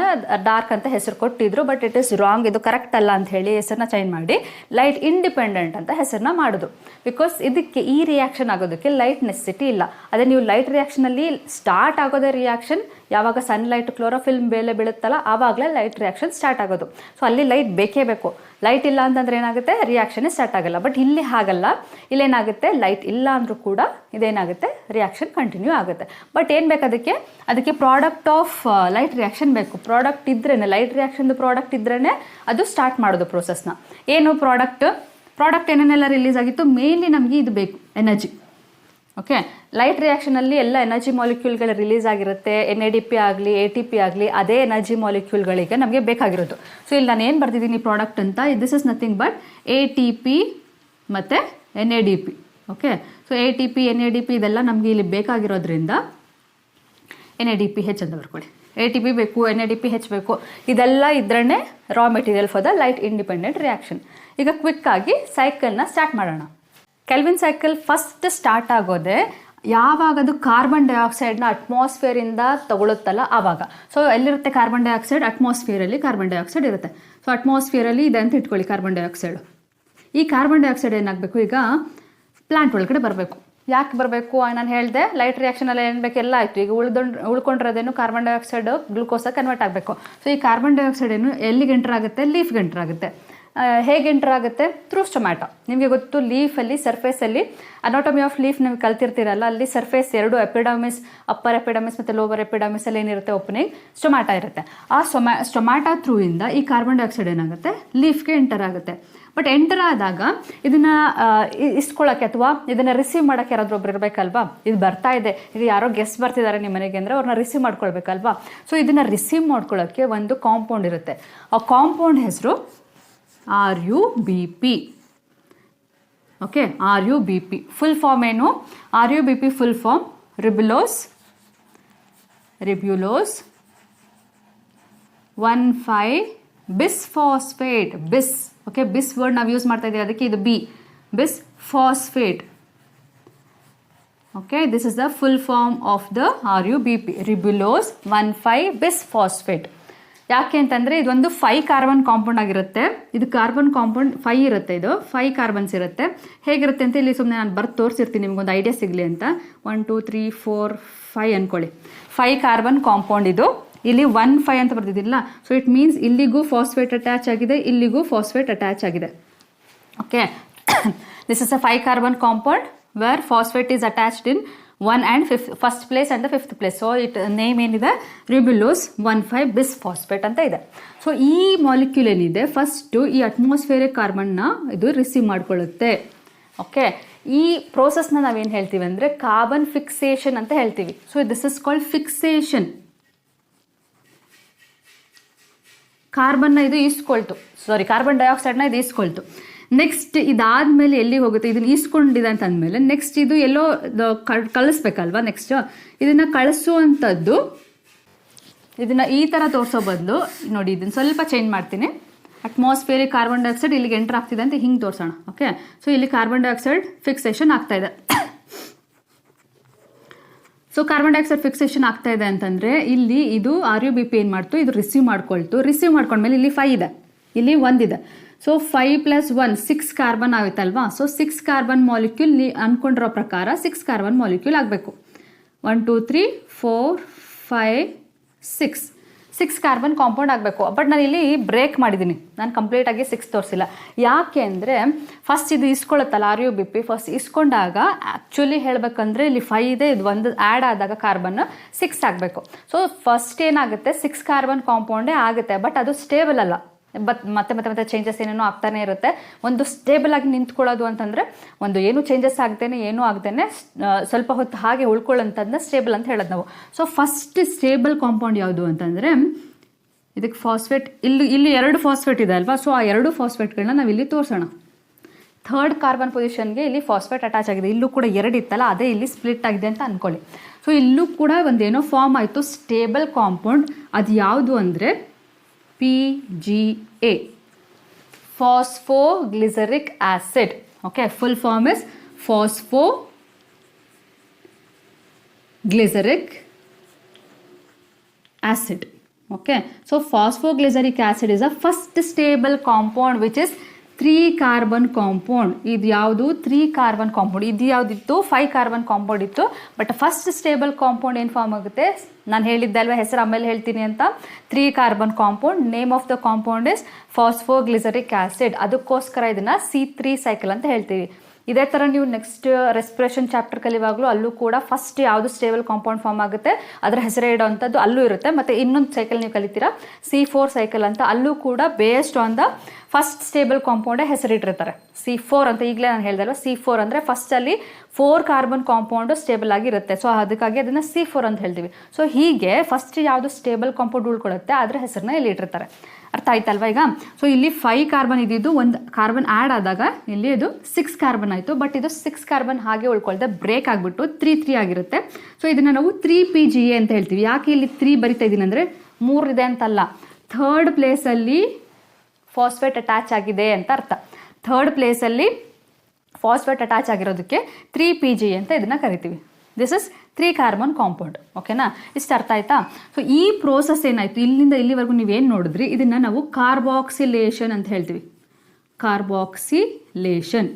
ಡಾರ್ಕ್ ಅಂತ ಹೆಸರು ಕೊಟ್ಟಿದ್ರು ಬಟ್ ಇಟ್ ಇಸ್ ರಾಂಗ್ ಇದು ಕರೆಕ್ಟ್ ಅಲ್ಲ ಅಂತ ಹೇಳಿ ಹೆಸರನ್ನ ಚೇಂಜ್ ಮಾಡಿ ಲೈಟ್ ಇಂಡಿಪೆಂಡೆಂಟ್ ಅಂತ ಹೆಸರನ್ನ ಮಾಡೋದು. ಬಿಕಾಸ್ ಇದಕ್ಕೆ ಈ ರಿಯಾಕ್ಷನ್ ಆಗೋದಕ್ಕೆ ಲೈಟ್ ನೆಸೆಸಿಟಿ ಇಲ್ಲ. ಅದೇ ನೀವು ಲೈಟ್ ರಿಯಾಕ್ಷನಲ್ಲಿ ಸ್ಟಾರ್ಟ್ ಆಗೋದೇ ರಿಯಾಕ್ಷನ್ ಯಾವಾಗ ಸನ್ಲೈಟ್ ಕ್ಲೋರೋಫಿಲ್ ಮೇಲೆ ಬೀಳುತ್ತಲ್ಲ, ಆವಾಗಲೇ ಲೈಟ್ ರಿಯಾಕ್ಷನ್ ಸ್ಟಾರ್ಟ್ ಆಗೋದು. ಸೊ ಅಲ್ಲಿ ಲೈಟ್ ಬೇಕೇ ಬೇಕು. ಲೈಟ್ ಇಲ್ಲ ಅಂತಂದ್ರೆ ಏನಾಗುತ್ತೆ? ರಿಯಾಕ್ಷನ್ ಸ್ಟಾರ್ಟ್ ಆಗಲ್ಲ. ಬಟ್ ಇಲ್ಲಿ ಹಾಗಲ್ಲ. ಇಲ್ಲೇನಾಗುತ್ತೆ ಲೈಟ್ ಇಲ್ಲ ಅಂದರೂ ಕೂಡ ಇದೇನಾಗುತ್ತೆ? ರಿಯಾಕ್ಷನ್ ಕಂಟಿನ್ಯೂ ಆಗುತ್ತೆ. ಬಟ್ ಏನು ಬೇಕು ಅದಕ್ಕೆ? ಅದಕ್ಕೆ ಪ್ರಾಡಕ್ಟ್ ಆಫ್ ಲೈಟ್ ರಿಯಾಕ್ಷನ್ ಬೇಕು. ಪ್ರಾಡಕ್ಟ್ ಇದ್ರೇ ಲೈಟ್ ರಿಯಾಕ್ಷನ್ದು ಪ್ರಾಡಕ್ಟ್ ಇದ್ರೇ ಅದು ಸ್ಟಾರ್ಟ್ ಮಾಡೋದು ಪ್ರೊಸೆಸ್ನ ಏನು ಪ್ರಾಡಕ್ಟ್ ಪ್ರಾಡಕ್ಟ್ ಏನೇನೆಲ್ಲ ರಿಲೀಸ್ ಆಗಿತ್ತು? ಮೇನ್ಲಿ ನಮಗೆ ಇದು ಬೇಕು ಎನರ್ಜಿ ಓಕೆ ಲೈಟ್ ರಿಯಾಕ್ಷನಲ್ಲಿ ಎಲ್ಲ ಎನರ್ಜಿ ಮಾಲಿಕ್ಯೂಲ್ಗಳು ರಿಲೀಸ್ ಆಗಿರುತ್ತೆ. ಎನ್ ಎ ಡಿ ಪಿ ಆಗಲಿ ಎ ಟಿ ಪಿ ಆಗಲಿ, ಅದೇ ಎನರ್ಜಿ ಮಾಲಿಕ್ಯೂಲ್ಗಳಿಗೆ ನಮಗೆ ಬೇಕಾಗಿರೋದು. ಸೊ ಇಲ್ಲಿ ನಾನು ಏನು ಬರ್ತಿದ್ದೀನಿ ಪ್ರಾಡಕ್ಟ್ ಅಂತ? This is nothing but A T P ಮತ್ತು N A D P okay so A T P N A D P ಇದೆಲ್ಲ ನಮಗೆ ಇಲ್ಲಿ ಬೇಕಾಗಿರೋದ್ರಿಂದ N A D P H ಅಂತ ಬರ್ಕೊಳ್ಳಿ ಎ ಟಿ ಪಿ ಬೇಕು, N A D P H ಬೇಕು, ಇದೆಲ್ಲ ಇದ್ರೇ raw material for the light independent reaction ಈಗ ಕ್ವಿಕ್ ಆಗಿ ಸೈಕಲ್ನ ಸ್ಟಾರ್ಟ್ ಮಾಡೋಣ. ಕೆಲ್ವಿನ್ ಸೈಕಲ್ ಫಸ್ಟ್ ಸ್ಟಾರ್ಟ್ ಆಗೋದೆ ಯಾವಾಗ ಅದು ಕಾರ್ಬನ್ ಡೈಆಕ್ಸೈಡ್ನ ಅಟ್ಮಾಸ್ಫಿಯರಿಂದ ತಗೊಳುತ್ತಲ್ಲ ಆವಾಗ. ಸೊ ಎಲ್ಲಿರುತ್ತೆ ಕಾರ್ಬನ್ ಡೈಆಕ್ಸೈಡ್ ಅಟ್ಮಾಸ್ಫಿಯರಲ್ಲಿ ಕಾರ್ಬನ್ ಡೈಆಕ್ಸೈಡ್ ಇರುತ್ತೆ. ಸೊ ಅಟ್ಮಾಸ್ಫಿಯರಲ್ಲಿ ಇದೆ ಅಂತ ಇಟ್ಕೊಳ್ಳಿ ಕಾರ್ಬನ್ ಡೈಆಕ್ಸೈಡು ಈ ಕಾರ್ಬನ್ ಡೈಆಕ್ಸೈಡ್ ಏನಾಗಬೇಕು ಈಗ? ಪ್ಲಾಂಟ್ ಒಳಗಡೆ ಬರಬೇಕು. ಯಾಕೆ ಬರಬೇಕು? ನಾನು ಹೇಳಿದೆ ಲೈಟ್ ರಿಯಾಕ್ಷನಲ್ಲಿ ಏನು ಬೇಕು? ಎಲ್ಲ ಆಯಿತು. ಈಗ ಉಳ್ದೊಂಡು, ಉಳ್ಕೊಂಡಿರೋದೇನು ಕಾರ್ಬನ್ ಡೈಆಕ್ಸೈಡ್ ಗ್ಲುಕೋಸಾಗಿ ಕನ್ವರ್ಟ್ ಆಗಬೇಕು. ಸೊ ಈ ಕಾರ್ಬನ್ ಡೈಆಕ್ಸೈಡ್ ಏನು ಎಲ್ಲಿಗೆ ಎಂಟರ್ ಆಗುತ್ತೆ? ಲೀಫ್ಗೆ ಎಂಟರ್ ಆಗುತ್ತೆ. ಹೇಗೆ ಎಂಟರ್ ಆಗುತ್ತೆ? ಥ್ರೂ ಸ್ಟೊಮ್ಯಾಟೊ ನಿಮಗೆ ಗೊತ್ತು ಲೀಫಲ್ಲಿ ಸರ್ಫೇಸಲ್ಲಿ ಅನಾಟಮಿ ಆಫ್ ಲೀಫ್ ನೀವು ಕಲ್ತಿರ್ತೀರಲ್ಲ, ಅಲ್ಲಿ ಸರ್ಫೇಸ್ ಎರಡು ಎಪಿಡಮಿಸ್ ಅಪ್ಪರ್ ಎಪಿಡಮಿಸ್ ಮತ್ತು ಲೋವರ್ ಎಪಿಡಮಿಸ್ ಅಲ್ಲಿ ಏನಿರುತ್ತೆ? ಓಪನಿಂಗ್ ಸ್ಟೊಮ್ಯಾಟ ಇರುತ್ತೆ. ಆ ಸ್ಟೊಮ್ಯಾ ಸ್ಟೊಮ್ಯಾಟ ಥ್ರೂ ಇಂದ ಈ ಕಾರ್ಬನ್ ಡೈಆಕ್ಸೈಡ್ ಏನಾಗುತ್ತೆ? ಲೀಫ್ಗೆ ಎಂಟರ್ ಆಗುತ್ತೆ. ಬಟ್ ಎಂಟರ್ ಆದಾಗ ಇದನ್ನ ಇಸ್ಕೊಳ್ಳೋಕ್ಕೆ ಅಥವಾ ಇದನ್ನ ರಿಸೀವ್ ಮಾಡೋಕ್ಕೆ ಯಾರಾದ್ರೂ ಒಬ್ರು ಇರಬೇಕಲ್ವಾ? ಇದು ಬರ್ತಾ ಇದೆ. ಇದು ಯಾರೋ ಗೆಸ್ಟ್ ಬರ್ತಿದ್ದಾರೆ ನಿಮ್ಮ ಮನೆಗೆ ಅಂದರೆ ಅವ್ರನ್ನ ರಿಸೀವ್ ಮಾಡ್ಕೊಳ್ಬೇಕಲ್ವಾ? ಸೊ ಇದನ್ನ ರಿಸೀವ್ ಮಾಡ್ಕೊಳ್ಳೋಕ್ಕೆ ಒಂದು ಕಾಂಪೌಂಡ್ ಇರುತ್ತೆ. ಆ ಕಾಂಪೌಂಡ್ ಹೆಸರು R U B P okay R U B P full form ಏನು? R U B P full form ribulose ribulose one five bis phosphate bis okay bis word ನಾವು use ಮಾಡ್ತಾ ಇದ್ದೀವಿ. ಅದಕ್ಕೆ ಇದು B. Bis phosphate okay this is the full form of the R U B P ribulose one five bis phosphate ಯಾಕೆ ಅಂತಂದರೆ ಇದೊಂದು five carbon compound ಆಗಿರುತ್ತೆ. ಇದು ಕಾರ್ಬನ್ ಕಾಂಪೌಂಡ್ ಫೈ ಇರುತ್ತೆ ಇದು. ಫೈವ್ ಕಾರ್ಬನ್ಸ್ ಇರುತ್ತೆ. ಹೇಗಿರುತ್ತೆ ಅಂತ ಇಲ್ಲಿ ಸುಮ್ಮನೆ ನಾನು ಬರ್ದು ತೋರಿಸಿರ್ತೀನಿ, ನಿಮ್ಗೊಂದು ಐಡಿಯಾ ಸಿಗಲಿ ಅಂತ. One two three four five ಅಂದ್ಕೊಳ್ಳಿ ಫೈವ್ ಕಾರ್ಬನ್ ಕಾಂಪೌಂಡ್ ಇದು. ಇಲ್ಲಿ ಒನ್ ಫೈವ್ ಅಂತ ಬರ್ತಿದ್ದಿಲ್ಲ ಸೊ ಇಟ್ ಮೀನ್ಸ್ ಇಲ್ಲಿಗೂ ಫಾಸ್ಫೇಟ್ ಅಟ್ಯಾಚ್ ಆಗಿದೆ, ಇಲ್ಲಿಗೂ ಫಾಸ್ಫೇಟ್ ಅಟ್ಯಾಚ್ ಆಗಿದೆ. Okay this is a five carbon compound where phosphate is attached in one and fifth first place and the fifth place so it name ಏನಿದೆ? Ribulose one five bis phosphate ಅಂತ ಇದೆ. So ಈ molecule ಏನಿದೆ? First ಈ atmospheric ಕಾರ್ಬನ್ನ ಇದು receive ಮಾಡ್ಕೊಳ್ಳುತ್ತೆ. Okay ಈ ಪ್ರೋಸೆಸ್ನ ನಾವೇನು ಹೇಳ್ತೀವಿ ಅಂದರೆ ಕಾರ್ಬನ್ ಫಿಕ್ಸೇಷನ್ ಅಂತ ಹೇಳ್ತೀವಿ. So this is called fixation ಕಾರ್ಬನ್ನ ಇದು ಈಸ್ಕೊಳ್ತು. ಸಾರಿ ಕಾರ್ಬನ್ ಡೈಆಕ್ಸೈಡ್ನ ಇದು ಈಸ್ಕೊಳ್ತು. ನೆಕ್ಸ್ಟ್ ಇದಾದ್ಮೇಲೆ ಎಲ್ಲಿಗೆ ಹೋಗುತ್ತೆ? ಇದನ್ನ ಈಸ್ಕೊಂಡಿದೆ ಅಂತ ಅಂದಮೇಲೆ ನೆಕ್ಸ್ಟ್ ಇದು ಎಲ್ಲೋ ಕಳಿಸ್ಬೇಕಲ್ವಾ ನೆಕ್ಸ್ಟ್ ಇದನ್ನ ಕಳಿಸುವಂಥದ್ದು ಇದನ್ನ ಈ ಥರ ತೋರಿಸೋ ಬದಲು ನೋಡಿ ಇದನ್ನ ಸ್ವಲ್ಪ ಚೇಂಜ್ ಮಾಡ್ತೀನಿ. ಅಟ್ಮಾಸ್ಫಿಯರಿಗೆ ಕಾರ್ಬನ್ ಡೈಆಕ್ಸೈಡ್ ಇಲ್ಲಿಗೆ ಎಂಟರ್ ಆಗ್ತಿದೆ ಅಂತ ಹಿಂಗೆ ತೋರಿಸೋಣ ಓಕೆ ಸೊ ಇಲ್ಲಿ ಕಾರ್ಬನ್ ಡೈಆಕ್ಸೈಡ್ ಫಿಕ್ಸೇಷನ್ ಆಗ್ತಾ ಇದೆ. ಸೊ ಕಾರ್ಬನ್ ಡೈಆಕ್ಸೈಡ್ ಫಿಕ್ಸೇಷನ್ ಆಗ್ತಾ ಇದೆ ಅಂತಂದ್ರೆ ಇಲ್ಲಿ ಇದು ಆರ್ ಯು ಬಿ ಪಿ ಏನು ಮಾಡ್ತು? ಇದು ರಿಸೀವ್ ಮಾಡ್ಕೊಳ್ತು. ರಿಸೀವ್ ಮಾಡ್ಕೊಂಡ್ಮೇಲೆ ಇಲ್ಲಿ ಫೈ ಇದೆ. ಇಲ್ಲಿ ಒಂದಿದೆ so five plus one six carbon ಆಗುತ್ತಲ್ವಾ so six carbon molecule ನೀ ಅನ್ಕೊಂಡಿರೋ ಪ್ರಕಾರ ಸಿಕ್ಸ್ ಕಾರ್ಬನ್ ಮಾಲಿಕ್ಯೂಲ್ ಆಗಬೇಕು. One two three four five six six carbon compound ಆಗಬೇಕು. ಬಟ್ ನಾನು ಇಲ್ಲಿ ಬ್ರೇಕ್ ಮಾಡಿದ್ದೀನಿ ನಾನು ಕಂಪ್ಲೀಟಾಗಿ ಸಿಕ್ಸ್ ತೋರಿಸಿಲ್ಲ. ಯಾಕೆ ಅಂದರೆ ಫಸ್ಟ್ ಇದು ಇಸ್ಕೊಳ್ಳುತ್ತಲ್ಲ R U B P first ಇಸ್ಕೊಂಡಾಗ actually ಹೇಳಬೇಕಂದ್ರೆ ಇಲ್ಲಿ ಫೈ ಇದೆ. ಇದು ಒಂದು ಆ್ಯಡ್ ಆದಾಗ ಕಾರ್ಬನ್ ಸಿಕ್ಸ್ ಆಗಬೇಕು. ಸೊ ಫಸ್ಟ್ ಏನಾಗುತ್ತೆ? ಸಿಕ್ಸ್ ಕಾರ್ಬನ್ ಕಾಂಪೌಂಡೇ ಆಗುತ್ತೆ. ಬಟ್ ಅದು ಸ್ಟೇಬಲ್ ಅಲ್ಲ. ಬಟ್ ಮತ್ತೆ ಮತ್ತೆ ಮತ್ತೆ ಚೇಂಜಸ್ ಏನೇನೋ ಆಗ್ತಾನೆ ಇರುತ್ತೆ. ಒಂದು ಸ್ಟೇಬಲ್ ಆಗಿ ನಿಂತ್ಕೊಳ್ಳೋದು ಅಂತಂದರೆ ಒಂದು ಏನು ಚೇಂಜಸ್ ಆಗ್ದೇನೆ ಏನೂ ಆಗ್ದೇನೆ ಸ್ವಲ್ಪ ಹೊತ್ತು ಹಾಗೆ ಉಳ್ಕೊಳ್ಳೋಂಥದ್ದನ್ನ ಸ್ಟೇಬಲ್ ಅಂತ ಹೇಳೋದು ನಾವು. ಸೊ ಫಸ್ಟ್ ಸ್ಟೇಬಲ್ ಕಾಂಪೌಂಡ್ ಯಾವುದು ಅಂತಂದರೆ ಇದಕ್ಕೆ ಫಾಸ್ಫೇಟ್ ಇಲ್ಲಿ ಇಲ್ಲಿ ಎರಡು ಫಾಸ್ಫೇಟ್ ಇದೆ ಅಲ್ವಾ? ಸೊ ಆ ಎರಡು ಫಾಸ್ಫೇಟ್ಗಳನ್ನ ನಾವು ಇಲ್ಲಿ ತೋರಿಸೋಣ. ಥರ್ಡ್ ಕಾರ್ಬನ್ ಪೊಸಿಷನ್ಗೆ ಇಲ್ಲಿ ಫಾಸ್ಫೇಟ್ ಅಟ್ಯಾಚ್ ಆಗಿದೆ. ಇಲ್ಲೂ ಕೂಡ ಎರಡು ಇತ್ತಲ್ಲ, ಅದೇ ಇಲ್ಲಿ ಸ್ಪ್ಲಿಟ್ ಆಗಿದೆ ಅಂತ ಅನ್ಕೊಳ್ಳಿ. ಸೊ ಇಲ್ಲೂ ಕೂಡ ಒಂದೇನೋ ಫಾರ್ಮ್ ಆಯಿತು ಸ್ಟೇಬಲ್ ಕಾಂಪೌಂಡ್ ಅದು ಯಾವುದು ಅಂದರೆ PGA. Phosphoglyceric acid. Okay, full form is phosphoglyceric acid. Okay, so phosphoglyceric acid is a first stable compound which is three carbon compound. ಇದು ಯಾವುದು? Three carbon compound. ಇದು ಯಾವುದಿತ್ತು? ಫೈವ್ ಕಾರ್ಬನ್ ಕಾಂಪೌಂಡ್ ಇತ್ತು. But first stable compound ಏನು form ಆಗುತ್ತೆ? ನಾನು ಹೇಳಿದ್ದೆ ಅಲ್ವಾ ಹೆಸರು ಆಮೇಲೆ ಹೇಳ್ತೀನಿ ಅಂತ. Three carbon compound. Name of the compound is phosphoglyceric acid. ಅದಕ್ಕೋಸ್ಕರ ಇದನ್ನ ಸಿ ತ್ರೀ ಸೈಕಲ್ ಅಂತ ಹೇಳ್ತೀವಿ. ಇದೇ ಥರ ನೀವು ನೆಕ್ಸ್ಟ್ ರೆಸ್ಪಿರೇಷನ್ ಚಾಪ್ಟರ್ ಕಲಿವಾಗಲೂ ಅಲ್ಲೂ ಕೂಡ ಫಸ್ಟ್ ಯಾವುದು ಸ್ಟೇಬಲ್ ಕಾಂಪೌಂಡ್ ಫಾರ್ಮ್ ಆಗುತ್ತೆ, ಅದರ ಹೆಸರೇ ಇಡೋವಂಥದ್ದು ಅಲ್ಲೂ ಇರುತ್ತೆ. ಮತ್ತು ಇನ್ನೊಂದು ಸೈಕಲ್ ನೀವು ಕಲಿತೀರಾ? ಸಿ ಫೋರ್ ಸೈಕಲ್ ಅಂತ. ಅಲ್ಲೂ ಕೂಡ based on the first stable ಕಾಂಪೌಂಡೇ ಹೆಸರಿಟ್ಟಿರ್ತಾರೆ. ಸಿ ಫೋರ್ ಅಂತ ಈಗಲೇ ನಾನು ಹೇಳ್ದಲ್ವ ಸಿ ಫೋರ್ ಅಂದರೆ ಫಸ್ಟಲ್ಲಿ ಫೋರ್ ಕಾರ್ಬನ್ ಕಾಂಪೌಂಡು ಸ್ಟೇಬಲ್ ಆಗಿರುತ್ತೆ ಸೊ ಅದಕ್ಕಾಗಿ ಅದನ್ನು ಸಿ ಫೋರ್ ಅಂತ ಹೇಳ್ತೀವಿ. ಸೊ ಹೀಗೆ ಫಸ್ಟ್ ಯಾವುದು ಸ್ಟೇಬಲ್ ಕಾಂಪೌಂಡ್ ಉಳ್ಕೊಳ್ಳುತ್ತೆ ಅದರ ಹೆಸರನ್ನ ಇಲ್ಲಿ ಇಟ್ಟಿರ್ತಾರೆ. ಅರ್ಥ ಆಯ್ತಲ್ವಾ ಈಗ? ಸೊ ಇಲ್ಲಿ ಫೈವ್ ಕಾರ್ಬನ್ ಇದ್ದಿದ್ದು ಒಂದು ಕಾರ್ಬನ್ ಆ್ಯಡ್ ಆದಾಗ ಇಲ್ಲಿ ಇದು ಸಿಕ್ಸ್ ಕಾರ್ಬನ್ ಆಯಿತು. ಬಟ್ ಇದು ಸಿಕ್ಸ್ ಕಾರ್ಬನ್ ಹಾಗೆ ಉಳ್ಕೊಳ್ದೆ ಬ್ರೇಕ್ ಆಗಿಬಿಟ್ಟು ತ್ರೀ ತ್ರೀ ಆಗಿರುತ್ತೆ. ಸೊ ಇದನ್ನು ನಾವು ತ್ರೀ ಪಿ ಜಿ ಎ ಅಂತ ಹೇಳ್ತೀವಿ. ಯಾಕೆ ಇಲ್ಲಿ ತ್ರೀ ಬರಿತಾ ಇದ್ದೀನಿ ಅಂದರೆ ಮೂರಿದೆ ಅಂತಲ್ಲ ಥರ್ಡ್ ಪ್ಲೇಸಲ್ಲಿ ಫಾಸ್ಫೇಟ್ ಅಟ್ಯಾಚ್ ಆಗಿದೆ ಅಂತ ಅರ್ಥ. ಥರ್ಡ್ ಪ್ಲೇಸಲ್ಲಿ ಫಾಸ್ಫೇಟ್ ಅಟ್ಯಾಚ್ ಆಗಿರೋದಕ್ಕೆ ತ್ರೀ ಪಿ ಜಿ ಅಂತ ಇದನ್ನು ಕರಿತೀವಿ. This is three carbon compound ಓಕೆನಾ ಇಷ್ಟು ಅರ್ಥ ಆಯ್ತಾ? ಸೊ ಈ ಪ್ರೋಸೆಸ್ ಏನಾಯಿತು? ಇಲ್ಲಿಂದ ಇಲ್ಲಿವರೆಗೂ ನೀವೇನು ನೋಡಿದ್ರಿ? ಇದನ್ನು ನಾವು ಕಾರ್ಬಾಕ್ಸಿಲೇಷನ್ ಅಂತ ಹೇಳ್ತೀವಿ. ಕಾರ್ಬಾಕ್ಸಿಲೇಷನ್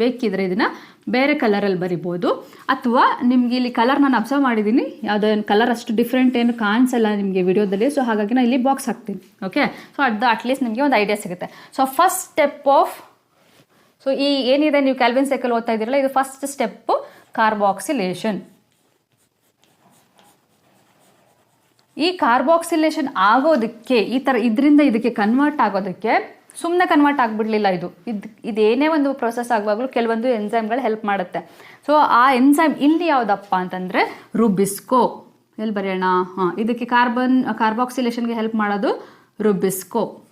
ಬೇಕಿದ್ರೆ ಇದನ್ನು ಬೇರೆ ಕಲರಲ್ಲಿ ಬರಿಬೋದು. ಅಥವಾ ನಿಮ್ಗೆ ಇಲ್ಲಿ ಕಲರ್ ನಾನು ಅಬ್ಸರ್ವ್ ಮಾಡಿದ್ದೀನಿ ಯಾವುದೋ ಕಲರ್ ಅಷ್ಟು ಡಿಫ್ರೆಂಟ್ ಏನು ಕಾಣಿಸಲ್ಲ ನಿಮಗೆ ವಿಡಿಯೋದಲ್ಲಿ ಸೊ ಹಾಗಾಗಿ ನಾನು ಇಲ್ಲಿ ಬಾಕ್ಸ್ ಹಾಕ್ತೀನಿ ಓಕೆ ಸೊ ಅದು ಅಟ್ಲೀಸ್ಟ್ ನಿಮಗೆ ಒಂದು ಐಡಿಯಾ ಸಿಗುತ್ತೆ. So first step of so ಈ ಏನಿದೆ, ನೀವು ಕ್ಯಾಲ್ವಿನ್ ಸೈಕಲ್ ಓದ್ತಾ ಇದ್ದೀರಲ್ಲ, ಇದು ಫಸ್ಟ್ ಸ್ಟೆಪ್ಪು ಕಾರ್ಬಾಕ್ಸಿಲೇಷನ್ ಈ ಕಾರ್ಬಾಕ್ಸಿಲೇಷನ್ ಆಗೋದಕ್ಕೆ, ಈ ಥರ ಇದರಿಂದ ಇದಕ್ಕೆ ಕನ್ವರ್ಟ್ ಆಗೋದಕ್ಕೆ ಸುಮ್ಮನೆ ಕನ್ವರ್ಟ್ ಆಗಿಬಿಡಲಿಲ್ಲ ಇದು. ಇದು, ಇದೇನೇ ಒಂದು ಪ್ರೊಸೆಸ್ ಆಗುವಾಗಲೂ ಕೆಲವೊಂದು ಎನ್ಸೈಮ್ಗಳು ಹೆಲ್ಪ್ ಮಾಡುತ್ತೆ. ಸೊ ಆ ಎನ್ಸೈಮ್ ಇಲ್ಲಿ ಯಾವುದಪ್ಪ ಅಂತಂದರೆ ರುಬಿಸ್ಕೋ ಎಲ್ಲಿ ಬರೆಯೋಣ? ಹಾಂ, ಇದಕ್ಕೆ ಕಾರ್ಬನ್ ಕಾರ್ಬಾಕ್ಸಿಲೇಷನ್ಗೆ ಹೆಲ್ಪ್ ಮಾಡೋದು ರುಬಿಸ್ಕೋ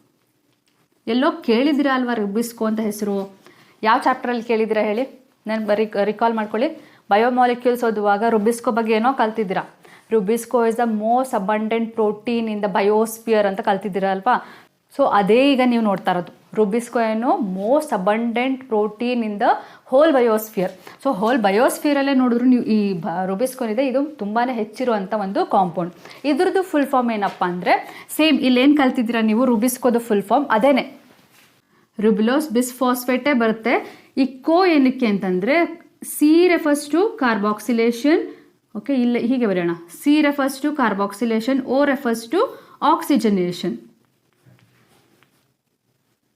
ಎಲ್ಲೋ ಕೇಳಿದಿರಾ ಅಲ್ವಾ ರುಬಿಸ್ಕೋ ಅಂತ ಹೆಸರು? ಯಾವ ಚಾಪ್ಟ್ರಲ್ಲಿ ಕೇಳಿದಿರಾ ಹೇಳಿ? ನಾನು ಬರೀ ರಿಕಾಲ್ ಮಾಡ್ಕೊಳ್ಳಿ. ಬಯೋಮಾಲಿಕ್ಯೂಲ್ಸ್ ಓದುವಾಗ ರುಬಿಸ್ಕೋ ಬಗ್ಗೆ ಏನೋ ಕಲ್ತಿದ್ದೀರಾ. Rubisco is the most abundant protein in the biosphere ಅಂತ ಕಲ್ತಿದ್ದೀರಾ ಅಲ್ವಾ? ಸೊ ಅದೇ ಈಗ ನೀವು ನೋಡ್ತಾ ಇರೋದು. ರುಬಿಸ್ಕೋ ಏನು most abundant protein in the whole biosphere so whole ಬಯೋಸ್ಫಿಯರಲ್ಲೇ ನೋಡಿದ್ರು ನೀವು ಈ ಬ ರುಬಿಸ್ಕೋ ಇದೆ. ಇದು ತುಂಬಾ ಹೆಚ್ಚಿರುವಂಥ ಒಂದು ಕಾಂಪೌಂಡ್ ಇದ್ರದ್ದು ಫುಲ್ ಫಾರ್ಮ್ ಏನಪ್ಪ ಅಂದರೆ ಸೇಮ್ ಇಲ್ಲೇನು ಕಲ್ತಿದ್ದೀರಾ ನೀವು? ರುಬಿಸ್ಕೋದು ಫುಲ್ ಫಾರ್ಮ್ ಅದೇನೆ. ರುಬಿಲೋಸ್ ಬಿಸ್ಫಾಸ್ಫೇಟೇ ಬರುತ್ತೆ. ಈ ಕೋ ಏನಕ್ಕೆ ಅಂತಂದರೆ C refers to carboxylation okay ಇಲ್ಲ ಹೀಗೆ ಬರೆಯೋಣ. C refers to carboxylation O refers to oxygenation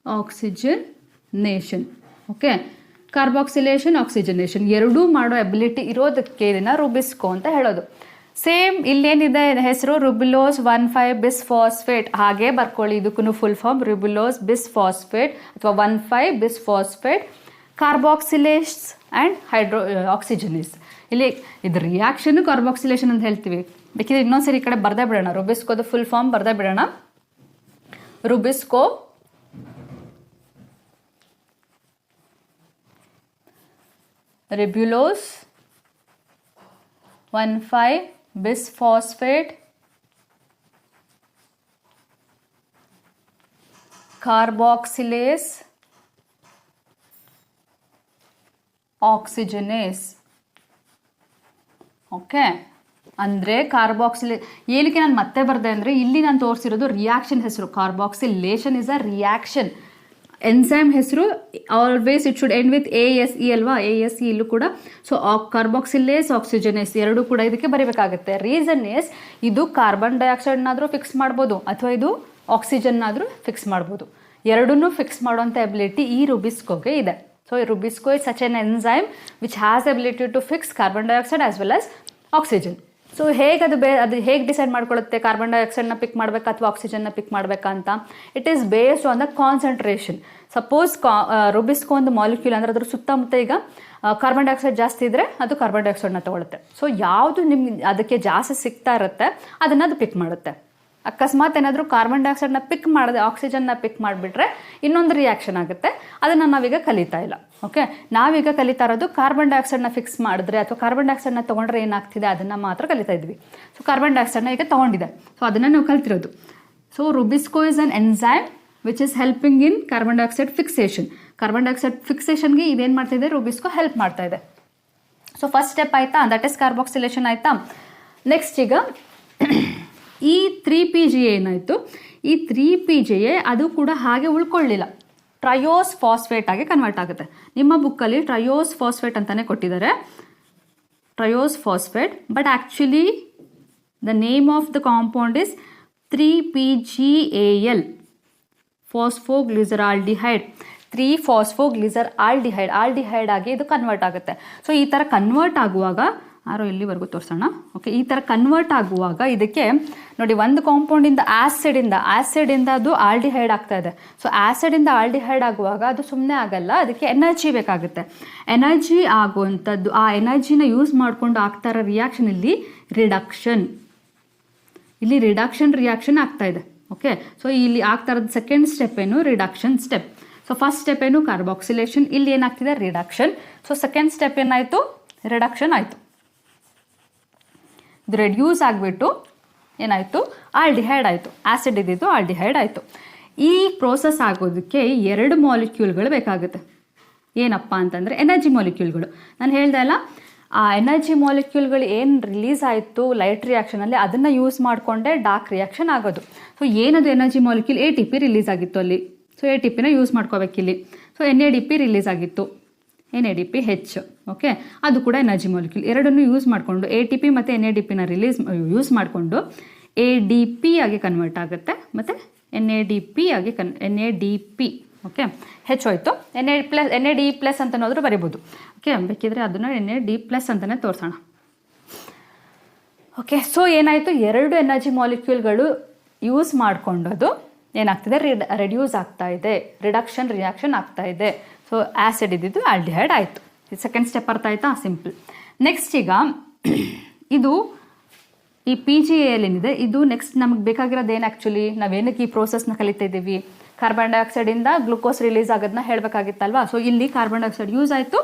oxygenation okay carboxylation oxygenation ಎರಡೂ ಮಾಡೋ ಎಬಿಲಿಟಿ ಇರೋದಕ್ಕೆ ಇದನ್ನು ರುಬಿಸ್ಕೋ ಅಂತ ಹೇಳೋದು. ಸೇಮ್ ಇಲ್ಲೇನಿದೆ, ಹೆಸರು ribulose one five bis phosphate. ಹಾಗೆ ಬರ್ಕೊಳ್ಳಿ ಇದಕ್ಕೂ full form ribulose bis phosphate ಅಥವಾ one five bis phosphate. Carboxylase and hydro oxygenase ಇಲ್ಲಿ ಇದು ರಿಯಾಕ್ಷನ್ ಕಾರ್ಬಾಕ್ಸಿಲೇಷನ್ ಅಂತ ಹೇಳ್ತೀವಿ. ಬೇಕಿದ್ರೆ ಇನ್ನೊಂದ್ಸರಿ ಈ ಕಡೆ ಬರ್ದೇ ಬಿಡೋಣ. ರುಬಿಸ್ಕೋದು ಫುಲ್ ಫಾರ್ಮ್ ಬರ್ದೇ ಬಿಡೋಣ. Rubisco one five bisphosphate carboxylase oxygenase. Okay. ಅಂದರೆ ಕಾರ್ಬಾಕ್ಸಿಲೇ, ಏನಕ್ಕೆ ನಾನು ಮತ್ತೆ ಬರ್ದೆ ಅಂದರೆ ಇಲ್ಲಿ ನಾನು ತೋರಿಸಿರೋದು ರಿಯಾಕ್ಷನ್ ಹೆಸರು. Carboxylation is a reaction enzyme ಹೆಸರು always it should end with A S E ಅಲ್ವಾ? ಎ ಎಸ್ ಇ ಇಲ್ಲೂ ಕೂಡ. ಸೊ ಕಾರ್ಬಾಕ್ಸಿಲೇಸ್ ಆಕ್ಸಿಜನೇಸ್ ಎರಡೂ ಕೂಡ ಇದಕ್ಕೆ ಬರೀಬೇಕಾಗುತ್ತೆ. ರೀಸನ್ ಎಸ್ ಇದು ಕಾರ್ಬನ್ ಡೈಆಕ್ಸೈಡ್ನಾದರೂ ಫಿಕ್ಸ್ ಮಾಡ್ಬೋದು, ಅಥವಾ ಇದು ಆಕ್ಸಿಜನ್ನಾದರೂ ಫಿಕ್ಸ್ ಮಾಡ್ಬೋದು. ಎರಡನ್ನೂ ಫಿಕ್ಸ್ ಮಾಡುವಂಥ ಎಬಿಲಿಟಿ ಈ ರುಬಿಸ್ಕೋಗೆ ಇದೆ. So Rubisco is such an enzyme which has ability to fix carbon dioxide as well as oxygen so ಹೇಗೆ ಅದು ಬೇ ಅದು ಹೇಗೆ ಡಿಸೈಡ್ ಮಾಡ್ಕೊಳ್ಳುತ್ತೆ? ಕಾರ್ಬನ್ ಡೈಆಕ್ಸೈಡ್ನ ಪಿಕ್ ಮಾಡಬೇಕಾ ಅಥವಾ ಆಕ್ಸಿಜನ್ನ ಪಿಕ್ ಮಾಡಬೇಕಾ ಅಂತ? It is based on the concentration suppose ಕಾ ರುಬಿಸ್ಕೋ ಒಂದು ಮಾಲಿಕ್ಯೂಲ್ ಅಂದರೆ ಅದ್ರ ಸುತ್ತಮುತ್ತ ಈಗ ಕಾರ್ಬನ್ ಡೈಆಕ್ಸೈಡ್ ಜಾಸ್ತಿ ಇದ್ದರೆ ಅದು ಕಾರ್ಬನ್ ಡೈಆಕ್ಸೈಡ್ನ ತೊಗೊಳುತ್ತೆ. ಸೊ ಯಾವುದು ನಿಮ್ಗೆ ಅದಕ್ಕೆ ಜಾಸ್ತಿ ಸಿಗ್ತಾ ಇರುತ್ತೆ, ಅದನ್ನು ಅದು ಪಿಕ್ ಮಾಡುತ್ತೆ. ಅಕಸ್ಮಾತ್ ಏನಾದರೂ ಕಾರ್ಬನ್ ಡೈಆಕ್ಸೈಡ್ನ ಪಿಕ್ ಮಾಡಿದೆ ಆಕ್ಸಿಜನ್ನ ಪಿಕ್ ಮಾಡಿಬಿಟ್ರೆ ಇನ್ನೊಂದು ರಿಯಾಕ್ಷನ್ ಆಗುತ್ತೆ. ಅದನ್ನು ನಾವೀಗ ಕಲಿತಾ ಇಲ್ಲ ಓಕೆ ನಾವೀಗ ಕಲಿತಾ ಇರೋದು ಕಾರ್ಬನ್ ಡೈಆಕ್ಸೈಡ್ನ ಫಿಕ್ಸ್ ಮಾಡಿದ್ರೆ ಅಥವಾ ಕಾರ್ಬನ್ ಡೈಆಕ್ಸೈಡ್ನ ತೊಗೊಂಡ್ರೆ ಏನಾಗ್ತಿದೆ ಅದನ್ನು ಮಾತ್ರ ಕಲಿತಾ ಇದ್ವಿ. ಸೊ ಕಾರ್ಬನ್ ಡೈಆಕ್ಸೈಡ್ನ ಈಗ ತೊಗೊಂಡಿದೆ. ಸೊ ಅದನ್ನು ನಾವು ಕಲ್ತಿರೋದು. So rubisco is an enzyme which is helping in carbon dioxide fixation carbon dioxide ಫಿಕ್ಸೇಷನ್ಗೆ ಇದೇನು ಮಾಡ್ತಿದೆ ರುಬಿಸ್ಕೋ ಹೆಲ್ಪ್ ಮಾಡ್ತಾ ಇದೆ. ಸೊ ಫಸ್ಟ್ ಸ್ಟೆಪ್ ಆಯಿತಾ? ದಟ್ ಇಸ್ ಕಾರ್ಬಾಕ್ಸಿಲೇಷನ್ ಆಯಿತಾ? ನೆಕ್ಸ್ಟ್ ಈಗ ಈ ತ್ರೀ ಪಿ ಜಿ ಏನಾಯಿತು? ಈ ತ್ರೀ ಪಿ ಜಿ ಎ ಅದು ಕೂಡ ಹಾಗೆ ಉಳ್ಕೊಳ್ಳಿಲ್ಲ. ಟ್ರಯೋಸ್ ಫಾಸ್ಫೇಟ್ ಆಗಿ ಕನ್ವರ್ಟ್ ಆಗುತ್ತೆ. ನಿಮ್ಮ ಬುಕ್ಕಲ್ಲಿ ಟ್ರಯೋಸ್ ಫಾಸ್ಫೇಟ್ ಅಂತಲೇ ಕೊಟ್ಟಿದ್ದಾರೆ. Triose phosphate but actually the name of the compound is three P G A L phosphoglyceraldehyde three phosphoglyceraldehyde aldehyde ಆಗಿ ಇದು ಕನ್ವರ್ಟ್ ಆಗುತ್ತೆ. ಸೊ ಈ ಥರ ಕನ್ವರ್ಟ್ ಆಗುವಾಗ ಆರೋ ಇಲ್ಲಿವರೆಗೂ ತೋರಿಸೋಣ? ಓಕೆ ಈ ಥರ ಕನ್ವರ್ಟ್ ಆಗುವಾಗ ಇದಕ್ಕೆ ನೋಡಿ, ಒಂದು ಕಾಂಪೌಂಡಿಂದ ಆ್ಯಸಿಡಿಂದ ಆ್ಯಸಿಡಿಂದ ಅದು ಆಲ್ಡಿಹೈಡ್ ಆಗ್ತಾ ಇದೆ. ಸೊ ಆ್ಯಸಿಡಿಂದ ಆಲ್ಡಿಹೈಡ್ ಆಗುವಾಗ ಅದು ಸುಮ್ಮನೆ ಆಗಲ್ಲ, ಅದಕ್ಕೆ ಎನರ್ಜಿ ಬೇಕಾಗುತ್ತೆ. ಎನರ್ಜಿ ಆಗುವಂಥದ್ದು, ಆ ಎನರ್ಜಿನ ಯೂಸ್ ಮಾಡಿಕೊಂಡು ಆಗ್ತಾ ಇರೋ ರಿಯಾಕ್ಷನ್ ಇಲ್ಲಿ ರಿಡಕ್ಷನ್ ಇಲ್ಲಿ ರಿಡಕ್ಷನ್ ರಿಯಾಕ್ಷನ್ ಆಗ್ತಾ ಇದೆ. ಓಕೆ ಸೊ ಇಲ್ಲಿ ಆಗ್ತಾ ಇರೋದು ಸೆಕೆಂಡ್ ಸ್ಟೆಪ್ ಏನು? Reduction step so first step ಏನು? ಕಾರ್ಬಾಕ್ಸಿಲೇಷನ್ ಇಲ್ಲಿ ಏನಾಗ್ತಿದೆ? ರಿಡಕ್ಷನ್ ಸೊ ಸೆಕೆಂಡ್ ಸ್ಟೆಪ್ ಏನಾಯಿತು? ರಿಡಕ್ಷನ್ ಆಯಿತು. ಇದು ರೆಡ್ಯೂಸ್ ಆಗಿಬಿಟ್ಟು ಏನಾಯಿತು? ಆಲ್ಡಿಹೈಡ್ ಆಯಿತು. ಆ್ಯಸಿಡ್ ಇದ್ದಿದ್ದು ಆಲ್ಡಿಹೈಡ್ ಆಯಿತು. ಈ ಪ್ರೋಸೆಸ್ ಆಗೋದಕ್ಕೆ ಎರಡು ಮಾಲಿಕ್ಯೂಲ್ಗಳು ಬೇಕಾಗುತ್ತೆ. ಏನಪ್ಪ ಅಂತಂದರೆ ಎನರ್ಜಿ ಮಾಲಿಕ್ಯೂಲ್ಗಳು ನಾನು ಹೇಳ್ದೆ ಅಲ್ಲ, ಆ ಎನರ್ಜಿ ಮಾಲಿಕ್ಯೂಲ್ಗಳು ಏನು ರಿಲೀಸ್ ಆಯಿತು ಲೈಟ್ ರಿಯಾಕ್ಷನಲ್ಲಿ ಅದನ್ನು ಯೂಸ್ ಮಾಡಿಕೊಂಡೆ ಡಾರ್ಕ್ ರಿಯಾಕ್ಷನ್ ಆಗೋದು. ಸೊ ಏನದು energy molecule A T P release ಆಗಿತ್ತು ಅಲ್ಲಿ. ಸೊ ಎ ಟಿ ಪಿನ use ಮಾಡ್ಕೋಬೇಕಿಲ್ಲಿ. So N A D P release ಆಗಿತ್ತು. N A D P H okay ಅದು ಕೂಡ ಎನರ್ಜಿ ಮಾಲಿಕ್ಯೂಲ್ ಎರಡನ್ನೂ ಯೂಸ್ ಮಾಡಿಕೊಂಡು ಎ ಟಿ ಪಿ ಮತ್ತು ಎನ್ ಎ ಡಿ ಪಿನ ರಿಲೀಸ್ ಯೂಸ್ ಮಾಡಿಕೊಂಡು ಎ ಡಿ ಪಿ ಆಗಿ ಕನ್ವರ್ಟ್ ಆಗುತ್ತೆ, ಮತ್ತು ಎನ್ ಎ ಡಿ ಪಿ ಆಗಿ ಕನ್ N A D P okay ಹೆಚ್ಚು ಹೋಯಿತು. N A plus N A D plus ಅಂತನಾದರೂ ಬರಿಬೋದು ಓಕೆ ಬೇಕಿದ್ರೆ ಅದನ್ನು ಎನ್ ಎ ಡಿ ಪ್ಲಸ್ ಅಂತಲೇ ತೋರಿಸೋಣ. ಓಕೆ ಸೊ ಏನಾಯಿತು? ಎರಡು ಎನರ್ಜಿ ಮಾಲಿಕ್ಯೂಲ್ಗಳು ಯೂಸ್ ಮಾಡ್ಕೊಂಡದು ಏನಾಗ್ತಿದೆ? ರಿಡ್ ರೆಡ್ಯೂಸ್ ಆಗ್ತಾ ಇದೆ. ರಿಡಕ್ಷನ್ ರಿಯಾಕ್ಷನ್ ಆಗ್ತಾ ಇದೆ. ಸೊ ಆ್ಯಸಿಡ್ ಇದ್ದಿದ್ದು ಆಲ್ಡಿಹೈಡ್ ಆಯಿತು. ಸೆಕೆಂಡ್ ಸ್ಟೆಪ್ ಅರ್ಥ ಆಯ್ತಾ? ಸಿಂಪಲ್ ನೆಕ್ಸ್ಟ್ ಈಗ, <clears throat> ಇದು ಈ ಪಿ ಜಿ ಏನಿದೆ, ಇದು ನೆಕ್ಸ್ಟ್ ನಮಗೆ ಬೇಕಾಗಿರೋದು ಏನು ಆ್ಯಕ್ಚುಲಿ ನಾವೇನಕ್ಕೆ ಈ ಪ್ರೋಸೆಸ್ನ ಕಲಿತಾ ಇದ್ದೀವಿ? ಕಾರ್ಬನ್ ಡೈಆಕ್ಸೈಡಿಂದ ಗ್ಲೂಕೋಸ್ ರಿಲೀಸ್ ಆಗೋದನ್ನ ಹೇಳಬೇಕಾಗಿತ್ತಲ್ವಾ? ಸೊ ಇಲ್ಲಿ ಕಾರ್ಬನ್ ಡೈಆಕ್ಸೈಡ್ ಯೂಸ್ ಆಯಿತು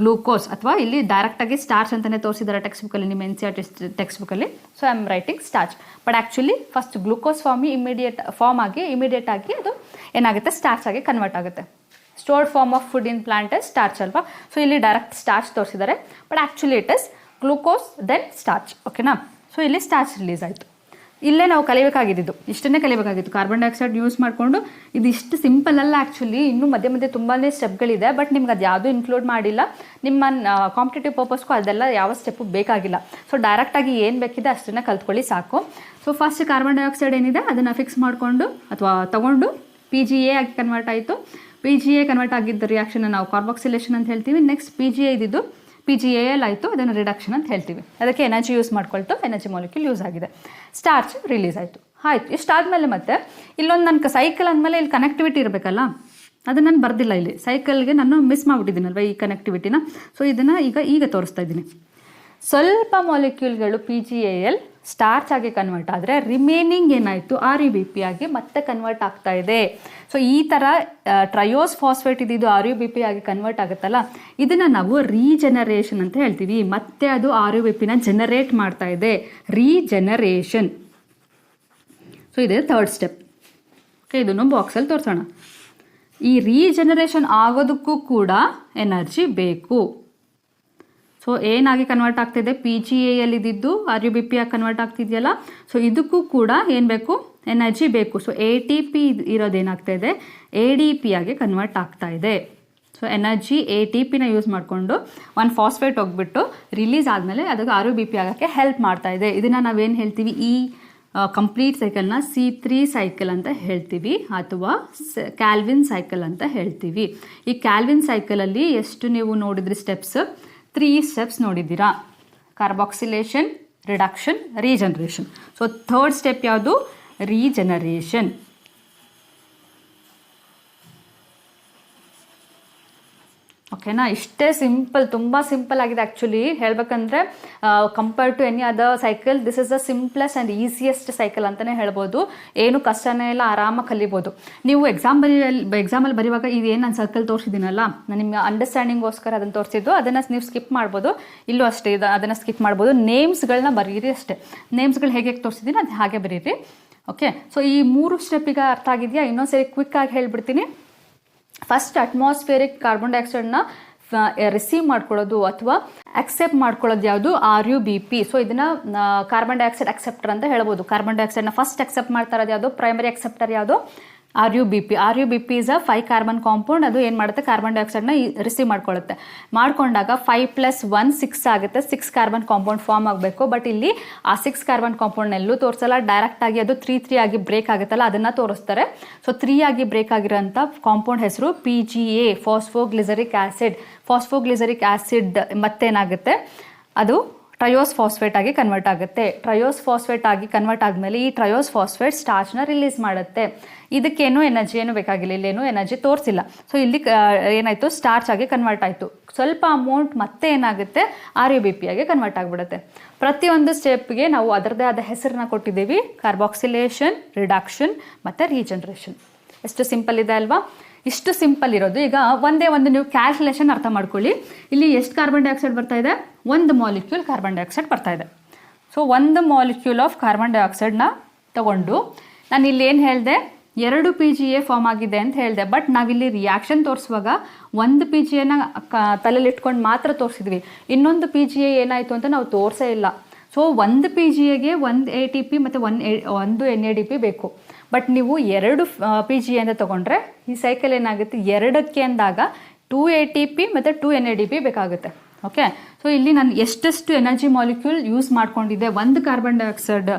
ಗ್ಲೂಕೋಸ್ ಅಥವಾ ಇಲ್ಲಿ ಡೈರೆಕ್ಟಾಗಿ ಸ್ಟಾರ್ಚ್ ಅಂತಲೇ ತೋರಿಸಿದ್ದಾರೆ ಟೆಕ್ಸ್ಟ್ ಬುಕ್ಕಲ್ಲಿ ನಿಮ್ಮ ಎನ್ ಸಿ ಆರ್ ಟೆಕ್ಸ್ಟ್ ಬುಕ್ಕಲ್ಲಿ so I am writing starch but actually first glucose ಫಾರ್ಮಿ immediate form ಆಗಿ ಇಮಿಡಿಯೇಟ್ ಆಗಿ ಅದು ಏನಾಗುತ್ತೆ? ಸ್ಟಾರ್ಚ್ ಆಗಿ ಕನ್ವರ್ಟ್ ಆಗುತ್ತೆ. Stored form of food in plant is starch ಅಲ್ವಾ? ಸೊ ಇಲ್ಲಿ ಡೈರೆಕ್ಟ್ ಸ್ಟಾರ್ಚ್ ತೋರಿಸಿದ್ದಾರೆ but actually it is glucose then starch ಓಕೆನಾ ಸೊ ಇಲ್ಲಿ ಸ್ಟಾರ್ಚ್ ರಿಲೀಸ್ ಆಯಿತು. ಇಲ್ಲೇ ನಾವು ಕಲಿಬೇಕಾಗಿದ್ದು ಇಷ್ಟನ್ನೇ ಕಲಿಬೇಕಾಗಿತ್ತು. ಕಾರ್ಬನ್ ಡೈಆಕ್ಸೈಡ್ ಯೂಸ್ ಮಾಡಿಕೊಂಡು ಇದು ಇಷ್ಟು ಸಿಂಪಲ್ ಅಲ್ಲ ಆ್ಯಕ್ಚುಲಿ ಇನ್ನೂ ಮಧ್ಯೆ ಮಧ್ಯೆ ತುಂಬಾ ಸ್ಟೆಪ್ಗಳಿದೆ ಬಟ್ ನಿಮ್ಗೆ ಅದು ಯಾವುದೂ ಇನ್ಕ್ಲೂಡ್ ಮಾಡಿಲ್ಲ. ನಿಮ್ಮ ಕಾಂಪಿಟೇಟಿವ್ ಪರ್ಪಸ್ಗೂ ಅದೆಲ್ಲ ಯಾವ ಸ್ಟೆಪ್ಪು ಬೇಕಾಗಿಲ್ಲ. ಸೊ ಡೈರೆಕ್ಟಾಗಿ ಏನು ಬೇಕಿದೆ ಅಷ್ಟನ್ನು ಕಲ್ತ್ಕೊಳ್ಳಿ ಸಾಕು. ಸೊ ಫಸ್ಟ್ ಕಾರ್ಬನ್ ಡೈಆಕ್ಸೈಡ್ ಏನಿದೆ? ಅದನ್ನು ಫಿಕ್ಸ್ ಮಾಡಿಕೊಂಡು ಅಥವಾ ತಗೊಂಡು ಪಿ ಆಗಿ ಕನ್ವರ್ಟ್ ಆಯಿತು. ಪಿ ಜಿ ಎ ಕನ್ವರ್ಟ್ ಆಗಿದ್ದ ರಿಯಾಕ್ಷನ್ ನಾವು ಕಾರ್ಬಾಕ್ಸಿಲೇಷನ್ ಅಂತ ಹೇಳ್ತೀವಿ. ನೆಕ್ಸ್ಟ್ ಪಿ ಜಿ ಎ ಇದ್ದಿದ್ದು ಪಿ ಜಿ ಎ ಎಲ್ ಆಯಿತು, ಅದನ್ನು ರಿಡಕ್ಷನ್ ಅಂತ ಹೇಳ್ತೀವಿ. ಅದಕ್ಕೆ ಎನರ್ಜಿ ಯೂಸ್ ಮಾಡ್ಕೊಳ್ತು ಎನರ್ಜಿ ಮಾಲಿಕ್ಯೂಲ್ ಯೂಸ್ ಆಗಿದೆ. ಸ್ಟಾರ್ಚ್ ರಿಲೀಸ್ ಆಯಿತು. ಆಯಿತು, ಇಷ್ಟಾದಮೇಲೆ ಮತ್ತೆ ಇಲ್ಲೊಂದು ನನ್ನ ಸೈಕಲ್ ಅಂದಮೇಲೆ ಇಲ್ಲಿ ಕನೆಕ್ಟಿವಿಟಿ ಇರಬೇಕಲ್ಲ? ಅದು ನಾನು ಬರ್ದಿಲ್ಲ ಇಲ್ಲಿ. ಸೈಕಲ್ಗೆ ನಾನು ಮಿಸ್ ಮಾಡಿಬಿಟ್ಟಿದ್ದೀನಲ್ವ ಈ ಕನೆಕ್ಟಿವಿಟಿನ ಸೊ ಇದನ್ನು ಈಗ ಈಗ ತೋರಿಸ್ತಾ ಇದ್ದೀನಿ. ಸ್ವಲ್ಪ ಮಾಲಿಕ್ಯೂಲ್ಗಳು P G A L starch ಆಗಿ ಕನ್ವರ್ಟ್ ಆದರೆ ರಿಮೇನಿಂಗ್ ಏನಾಯಿತು? ಆರ್ ಯು ಬಿ ಪಿ ಆಗಿ ಮತ್ತೆ ಕನ್ವರ್ಟ್ ಆಗ್ತಾ ಇದೆ. ಸೊ ಈ ಥರ ಟ್ರಯೋಸ್ ಫಾಸ್ಫೇಟ್ ಇದ್ದಿದ್ದು ಆರ್ ಯು ಬಿ ಪಿ ಆಗಿ ಕನ್ವರ್ಟ್ ಆಗುತ್ತಲ್ಲ? ಇದನ್ನು ನಾವು ರೀಜನರೇಷನ್ ಅಂತ ಹೇಳ್ತೀವಿ. ಮತ್ತೆ ಅದು ಆರ್ ಯು ಬಿ ಪಿನ ಜನರೇಟ್ ಮಾಡ್ತಾ ಇದೆ. ರೀಜನರೇಷನ್ ಸೊ ಇದೆ ಥರ್ಡ್ ಸ್ಟೆಪ್ ಓಕೆ ಇದನ್ನು ಬಾಕ್ಸಲ್ಲಿ ತೋರಿಸೋಣ. ಈ ರೀಜನರೇಷನ್ ಆಗೋದಕ್ಕೂ ಕೂಡ ಎನರ್ಜಿ ಬೇಕು. ಸೊ ಏನಾಗಿ ಕನ್ವರ್ಟ್ ಆಗ್ತಿದೆ. ಪಿ ಜಿ ಎಲ್ಲಿ ಇದ್ದಿದ್ದು ಆರ್ ಯು ಬಿ ಪಿ ಆಗಿ ಕನ್ವರ್ಟ್ ಆಗ್ತಿದೆಯಲ್ಲ? ಸೊ ಇದಕ್ಕೂ ಕೂಡ ಏನು ಬೇಕು? ಎನರ್ಜಿ ಬೇಕು. ಸೊ ಎ ಟಿ ಪಿ ಇರೋದೇನಾಗ್ತಾ ಇದೆ? ಎ ಡಿ ಪಿ ಆಗಿ ಕನ್ವರ್ಟ್ ಆಗ್ತಾ ಇದೆ. ಸೊ ಎನರ್ಜಿ ಎ ಟಿ ಪಿನ ಯೂಸ್ ಮಾಡಿಕೊಂಡು ಒಂದು ಫಾಸ್ಫೇಟ್ ಹೋಗ್ಬಿಟ್ಟು ರಿಲೀಸ್ ಆದಮೇಲೆ ಅದಕ್ಕೆ ಆರ್ ಯು ಬಿ ಪಿ ಆಗೋಕ್ಕೆ ಹೆಲ್ಪ್ ಮಾಡ್ತಾ ಇದೆ. ಇದನ್ನು ನಾವೇನು ಹೇಳ್ತೀವಿ? ಈ ಕಂಪ್ಲೀಟ್ ಸೈಕಲ್ನ ಸಿ ತ್ರೀ ಸೈಕಲ್ ಅಂತ ಹೇಳ್ತೀವಿ ಅಥವಾ ಕ್ಯಾಲ್ವಿನ್ ಸೈಕಲ್ ಅಂತ ಹೇಳ್ತೀವಿ. ಈ ಕ್ಯಾಲ್ವಿನ್ ಸೈಕಲಲ್ಲಿ ಎಷ್ಟು ನೀವು ನೋಡಿದ್ರಿ ಸ್ಟೆಪ್ಸ್ ತ್ರೀ ಸ್ಟೆಪ್ಸ್ ನೋಡಿದ್ದೀರಾ? Carboxylation reduction regeneration so third step ಯಾವುದು? ರೀಜನರೇಷನ್ ಓಕೆನಾ? ಇಷ್ಟೇ ಸಿಂಪಲ್, ತುಂಬ ಸಿಂಪಲ್ ಆಗಿದೆ ಆ್ಯಕ್ಚುಲಿ ಹೇಳಬೇಕಂದ್ರೆ compare to any other cycle this is the simplest and easiest cycle ಅಂತಲೇ ಹೇಳ್ಬೋದು. ಏನು ಕಷ್ಟನೇ ಇಲ್ಲ ಆರಾಮಾಗಿ ಕಲಿಬೋದು. ನೀವು ಎಕ್ಸಾಮ್ ಬರೆಯಲ್ಲಿ ಎಕ್ಸಾಮಲ್ಲಿ ಬರೆಯುವಾಗ ಇದೇನು ನಾನು ಸರ್ಕಲ್ ತೋರಿಸಿದ್ದೀನಲ್ಲ? ನಾನು ನಿಮಗೆ ಅಂಡರ್ಸ್ಟ್ಯಾಂಡಿಂಗೋಸ್ಕರ ಅದನ್ನು ತೋರಿಸಿದ್ದು, ಅದನ್ನು ನೀವು ಸ್ಕಿಪ್ ಮಾಡ್ಬೋದು. ಇಲ್ಲೂ ಅಷ್ಟೇ, ಇದು ಅದನ್ನು ಸ್ಕಿಪ್ ಮಾಡ್ಬೋದು. ನೇಮ್ಸ್ಗಳನ್ನ ಬರೀರಿ ಅಷ್ಟೇ. ನೇಮ್ಸ್ಗಳು ಹೇಗೆ ಹೇಗೆ ತೋರಿಸಿದ್ದೀನಿ ಅದು ಹಾಗೆ ಬರೀರಿ. ಓಕೆ ಸೊ ಈ ಮೂರು ಸ್ಟೆಪ್ಪಿಗೆ ಅರ್ಥ ಆಗಿದೆಯಾ? ಇನ್ನೊಂದ್ಸರಿ ಕ್ವಿಕ್ಕಾಗಿ ಹೇಳ್ಬಿಡ್ತೀನಿ. ಫಸ್ಟ್ ಅಟ್ಮಾಸ್ಫಿಯರಿಕ್ ಕಾರ್ಬನ್ ಡೈಆಕ್ಸೈಡ್ನ ರಿಸೀವ್ ಮಾಡ್ಕೊಳ್ಳೋದು ಅಥವಾ ಅಕ್ಸೆಪ್ಟ್ ಮಾಡ್ಕೊಳ್ಳೋದು ಯಾವುದು? R U B P so ಇದನ್ನ ಕಾರ್ಬನ್ ಡೈಆಕ್ಸೈಡ್ ಅಕ್ಸೆಪ್ಟರ್ ಅಂತ ಹೇಳ್ಬೋದು. ಕಾರ್ಬನ್ ಡೈಆಕ್ಸೈಡ್ನ ಫಸ್ಟ್ ಅಕ್ಸೆಪ್ಟ್ ಮಾಡ್ತಾ ಇರೋದು ಯಾವುದು? ಪ್ರೈಮರಿ ಅಕ್ಸೆಪ್ಟರ್ ಯಾವುದು? R U B P R U B P is a five carbon compound ಅದು ಏನು ಮಾಡುತ್ತೆ? ಕಾರ್ಬನ್ ಡೈಆಕ್ಸೈಡ್ನ ರಿಸೀವ್ ಮಾಡ್ಕೊಳ್ಳುತ್ತೆ. ಮಾಡಿಕೊಂಡಾಗ ಫೈವ್ ಪ್ಲಸ್ ಒನ್ ಸಿಕ್ಸ್ ಆಗುತ್ತೆ. ಸಿಕ್ಸ್ ಕಾರ್ಬನ್ ಕಾಂಪೌಂಡ್ ಫಾರ್ಮ್ ಆಗಬೇಕು. ಬಟ್ ಇಲ್ಲಿ ಆ ಸಿಕ್ಸ್ ಕಾರ್ಬನ್ ಕಾಂಪೌಂಡ್ ಎಲ್ಲೂ ತೋರಿಸಲ್ಲ. ಡೈರೆಕ್ಟ್ ಆಗಿ ಅದು ತ್ರೀ ತ್ರೀ ಆಗಿ ಬ್ರೇಕ್ ಆಗುತ್ತಲ್ಲ, ಅದನ್ನು ತೋರಿಸ್ತಾರೆ. ಸೊ ತ್ರೀ ಆಗಿ ಬ್ರೇಕ್ ಆಗಿರೋಂಥ ಕಾಂಪೌಂಡ್ ಹೆಸರು P G A phosphoglyceric acid phosphoglyceric acid ಮತ್ತೇನಾಗುತ್ತೆ? ಅದು ಟ್ರಯೋಸ್ ಫಾಸ್ಫೇಟ್ ಆಗಿ ಕನ್ವರ್ಟ್ ಆಗುತ್ತೆ. ಟ್ರಯೋಸ್ ಫಾಸ್ಫೇಟ್ ಆಗಿ ಕನ್ವರ್ಟ್ ಆದಮೇಲೆ ಈ ಟ್ರಯೋಸ್ ಫಾಸ್ಫೇಟ್ ಸ್ಟಾರ್ಚ್ನ ರಿಲೀಸ್ ಮಾಡುತ್ತೆ ಇದಕ್ಕೇನು ಎನರ್ಜಿ ಏನು ಬೇಕಾಗಿಲ್ಲ. ಇಲ್ಲೇನು ಎನರ್ಜಿ ತೋರಿಸಿಲ್ಲ. ಸೊ ಇಲ್ಲಿ ಏನಾಯಿತು? ಸ್ಟಾರ್ಚ್ ಆಗಿ ಕನ್ವರ್ಟ್ ಆಯಿತು. ಸ್ವಲ್ಪ ಅಮೌಂಟ್ ಮತ್ತೆ ಏನಾಗುತ್ತೆ? ಆರ್ ಯು ಬಿ ಪಿ ಆಗಿ ಕನ್ವರ್ಟ್ ಆಗಿಬಿಡುತ್ತೆ. ಪ್ರತಿಯೊಂದು ಸ್ಟೆಪ್ಗೆ ನಾವು ಅದರದೇ ಆದ ಹೆಸರನ್ನ ಕೊಟ್ಟಿದ್ದೀವಿ. ಕಾರ್ಬಾಕ್ಸಿಲೇಷನ್ ರಿಡಕ್ಷನ್ ಮತ್ತು ರೀಜನ್ರೇಷನ್ ಎಷ್ಟು ಸಿಂಪಲ್ ಇದೆ ಅಲ್ವಾ? ಇಷ್ಟು ಸಿಂಪಲ್ ಇರೋದು. ಈಗ ಒಂದೇ ಒಂದು ನೀವು ಕ್ಯಾಲ್ಕುಲೇಷನ್ ಅರ್ಥ ಮಾಡ್ಕೊಳ್ಳಿ. ಇಲ್ಲಿ ಎಷ್ಟು ಕಾರ್ಬನ್ ಡೈಆಕ್ಸೈಡ್ ಬರ್ತಾ ಇದೆ? ಒಂದು ಮಾಲಿಕ್ಯೂಲ್ ಕಾರ್ಬನ್ ಡೈಆಕ್ಸೈಡ್ ಬರ್ತಾ ಇದೆ. ಸೊ ಒಂದು ಮಾಲಿಕ್ಯೂಲ್ ಆಫ್ ಕಾರ್ಬನ್ ಡೈಆಕ್ಸೈಡ್ನ ತಗೊಂಡು ನಾನು ಇಲ್ಲಿ ಏನು ಹೇಳಿದೆ? ಎರಡು ಪಿ ಜಿ ಎ ಫಾರ್ಮ್ ಆಗಿದೆ ಅಂತ ಹೇಳಿದೆ. ಬಟ್ ನಾವಿಲ್ಲಿ ರಿಯಾಕ್ಷನ್ ತೋರಿಸುವಾಗ ಒಂದು ಪಿ ಜಿ ಎನ ತಲೆಯಲ್ಲಿ ಇಟ್ಕೊಂಡು ಮಾತ್ರ ತೋರಿಸಿದ್ವಿ. ಇನ್ನೊಂದು ಪಿ ಜಿ ಎ ಏನಾಯಿತು ಅಂತ ನಾವು ತೋರಿಸೇ ಇಲ್ಲ. ಸೊ ಒಂದು ಪಿ ಜಿ ಎಗೆ ಒಂದು ಎ ಟಿ ಪಿ ಮತ್ತು ಒನ್ ಎ ಒಂದು ಎನ್ ಎ ಡಿ ಪಿ ಬೇಕು. ಬಟ್ ನೀವು ಎರಡು ಪಿ ಜಿ ಅಂತ ತೊಗೊಂಡ್ರೆ ಈ ಸೈಕಲ್ ಏನಾಗುತ್ತೆ? ಎರಡಕ್ಕೆ ಅಂದಾಗ ಟೂ ಎ ಟಿ ಪಿ ಮತ್ತು two N A D P ಬೇಕಾಗುತ್ತೆ. ಓಕೆ ಸೊ ಇಲ್ಲಿ ನಾನು ಎಷ್ಟೆಷ್ಟು ಎನರ್ಜಿ ಮಾಲಿಕ್ಯೂಲ್ ಯೂಸ್ ಮಾಡ್ಕೊಂಡಿದ್ದೆ? ಒಂದು ಕಾರ್ಬನ್ ಡೈಆಕ್ಸೈಡ್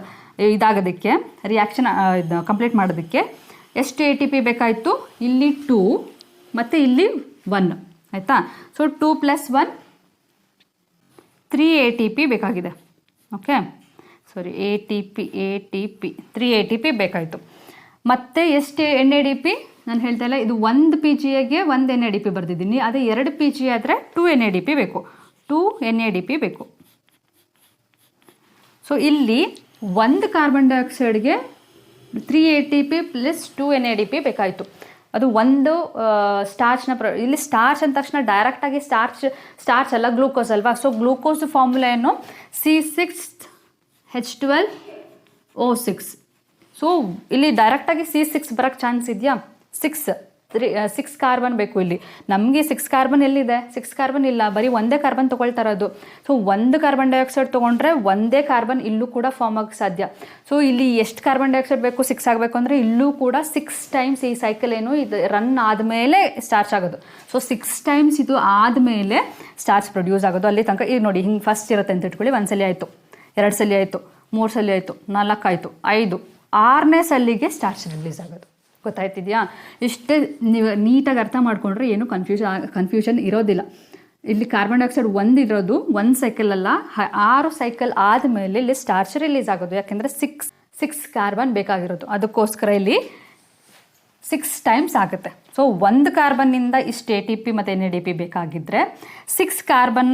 ಇದಾಗೋದಕ್ಕೆ ರಿಯಾಕ್ಷನ್ ಕಂಪ್ಲೀಟ್ ಮಾಡೋದಕ್ಕೆ ಎಷ್ಟು ಎ ಟಿ ಪಿ ಬೇಕಾಯಿತು? ಇಲ್ಲಿ ಟೂ ಮತ್ತು ಇಲ್ಲಿ ಒನ್ ಆಯಿತಾ? So two plus one three A T P ಬೇಕಾಗಿದೆ. Okay sorry A T P A T P three A T P ಬೇಕಾಯಿತು. ಮತ್ತೆ ಎಷ್ಟು ಎನ್ ಎ ಡಿ ಪಿ? ನಾನು ಹೇಳ್ತಾ ಇಲ್ಲ, ಇದು ಒಂದು ಪಿ ಜಿ ಎಗೆ ಒಂದು ಎನ್ ಎ ಡಿ ಪಿ ಬರೆದಿದ್ದೀನಿ. ಅದೇ ಎರಡು ಪಿ ಜಿ ಆದರೆ two N A D P ಬೇಕು. Two N A D P ಬೇಕು. ಸೊ ಇಲ್ಲಿ ಒಂದು carbon ಡೈಆಕ್ಸೈಡ್ಗೆ three A T P plus two N A D P ಬೇಕಾಯಿತು. ಅದು ಒಂದು ಸ್ಟಾರ್ಚ್ನ ಪ್ರ, ಇಲ್ಲಿ ಸ್ಟಾರ್ಚ್ ಅಂದ ತಕ್ಷಣ ಡೈರೆಕ್ಟಾಗಿ ಸ್ಟಾರ್ಚ್ ಸ್ಟಾರ್ಚ್ ಅಲ್ಲ ಗ್ಲೂಕೋಸ್ ಅಲ್ವಾ? ಸೊ ಗ್ಲೂಕೋಸ್ ಫಾರ್ಮುಲಾ ಏನು? C six H twelve O six so ಇಲ್ಲಿ ಡೈರೆಕ್ಟಾಗಿ ಸಿ ಸಿಕ್ಸ್ ಬರೋಕ್ಕೆ ಚಾನ್ಸ್ ಇದೆಯಾ? ಸಿಕ್ಸ್ ತ್ರೀ ಸಿಕ್ಸ್ ಕಾರ್ಬನ್ ಬೇಕು ಇಲ್ಲಿ. ನಮಗೆ ಸಿಕ್ಸ್ ಕಾರ್ಬನ್ ಎಲ್ಲಿದೆ? ಸಿಕ್ಸ್ ಕಾರ್ಬನ್ ಇಲ್ಲ. ಬರೀ ಒಂದೇ ಕಾರ್ಬನ್ ತೊಗೊಳ್ತಾ ಸೊ ಒಂದು ಕಾರ್ಬನ್ ಡೈಆಕ್ಸೈಡ್ ತೊಗೊಂಡ್ರೆ ಒಂದೇ ಕಾರ್ಬನ್ ಇಲ್ಲೂ ಕೂಡ ಫಾರ್ಮ್ ಆಗೋಕ್ಕೆ ಸಾಧ್ಯ. ಸೊ ಇಲ್ಲಿ ಎಷ್ಟು ಕಾರ್ಬನ್ ಡೈಆಕ್ಸೈಡ್ ಬೇಕು? ಸಿಕ್ಸ್ ಆಗಬೇಕು ಅಂದರೆ ಇಲ್ಲೂ ಕೂಡ ಸಿಕ್ಸ್ ಟೈಮ್ಸ್ ಈ ಸೈಕಲ್ ಏನು ಇದು ರನ್ ಆದಮೇಲೆ ಸ್ಟಾರ್ಚ್ ಆಗೋದು. ಸೊ ಸಿಕ್ಸ್ ಟೈಮ್ಸ್ ಇದು ಆದಮೇಲೆ ಸ್ಟಾರ್ಚ್ ಪ್ರೊಡ್ಯೂಸ್ ಆಗೋದು. ಅಲ್ಲಿ ತನಕ ಈಗ ನೋಡಿ, ಹಿಂಗೆ ಫಸ್ಟ್ ಇರುತ್ತೆ ಅಂತ ಇಟ್ಕೊಳ್ಳಿ. ಒಂದು ಸಲ ಆಯಿತು, ಎರಡು ಸಲ ಆಯಿತು, ಮೂರು ಸಲ ಆಯಿತು, ನಾಲ್ಕು ಆಯಿತು, ಐದು. ಆರನೇ ಸಲ್ಲಿಗೆ ಸ್ಟಾರ್ಚ್ ರಿಲೀಸ್ ಆಗೋದು. ಗೊತ್ತಾಯ್ತಿದ್ಯಾ? ಇಷ್ಟೇ ನೀವು ನೀಟಾಗಿ ಅರ್ಥ ಮಾಡ್ಕೊಂಡ್ರೆ ಏನು ಕನ್ಫ್ಯೂಷನ್ ಕನ್ಫ್ಯೂಷನ್ ಇರೋದಿಲ್ಲ. ಇಲ್ಲಿ ಕಾರ್ಬನ್ ಡೈಆಕ್ಸೈಡ್ ಒಂದು ಇರೋದು, ಒಂದು ಸೈಕಲ್ ಅಲ್ಲ. ಆರು ಸೈಕಲ್ ಆದಮೇಲೆ ಇಲ್ಲಿ ಸ್ಟಾರ್ಚ್ ರಿಲೀಸ್ ಆಗೋದು. ಯಾಕೆಂದರೆ ಸಿಕ್ಸ್ ಸಿಕ್ಸ್ ಕಾರ್ಬನ್ ಬೇಕಾಗಿರೋದು. ಅದಕ್ಕೋಸ್ಕರ ಇಲ್ಲಿ ಸಿಕ್ಸ್ ಟೈಮ್ಸ್ ಆಗುತ್ತೆ. ಸೊ ಒಂದು ಕಾರ್ಬನ್ನಿಂದ ಇಷ್ಟು ಎ ಟಿ ಪಿ ಮತ್ತು ಎನ್ ಎ ಡಿ ಪಿ ಬೇಕಾಗಿದ್ದರೆ ಸಿಕ್ಸ್ ಕಾರ್ಬನ್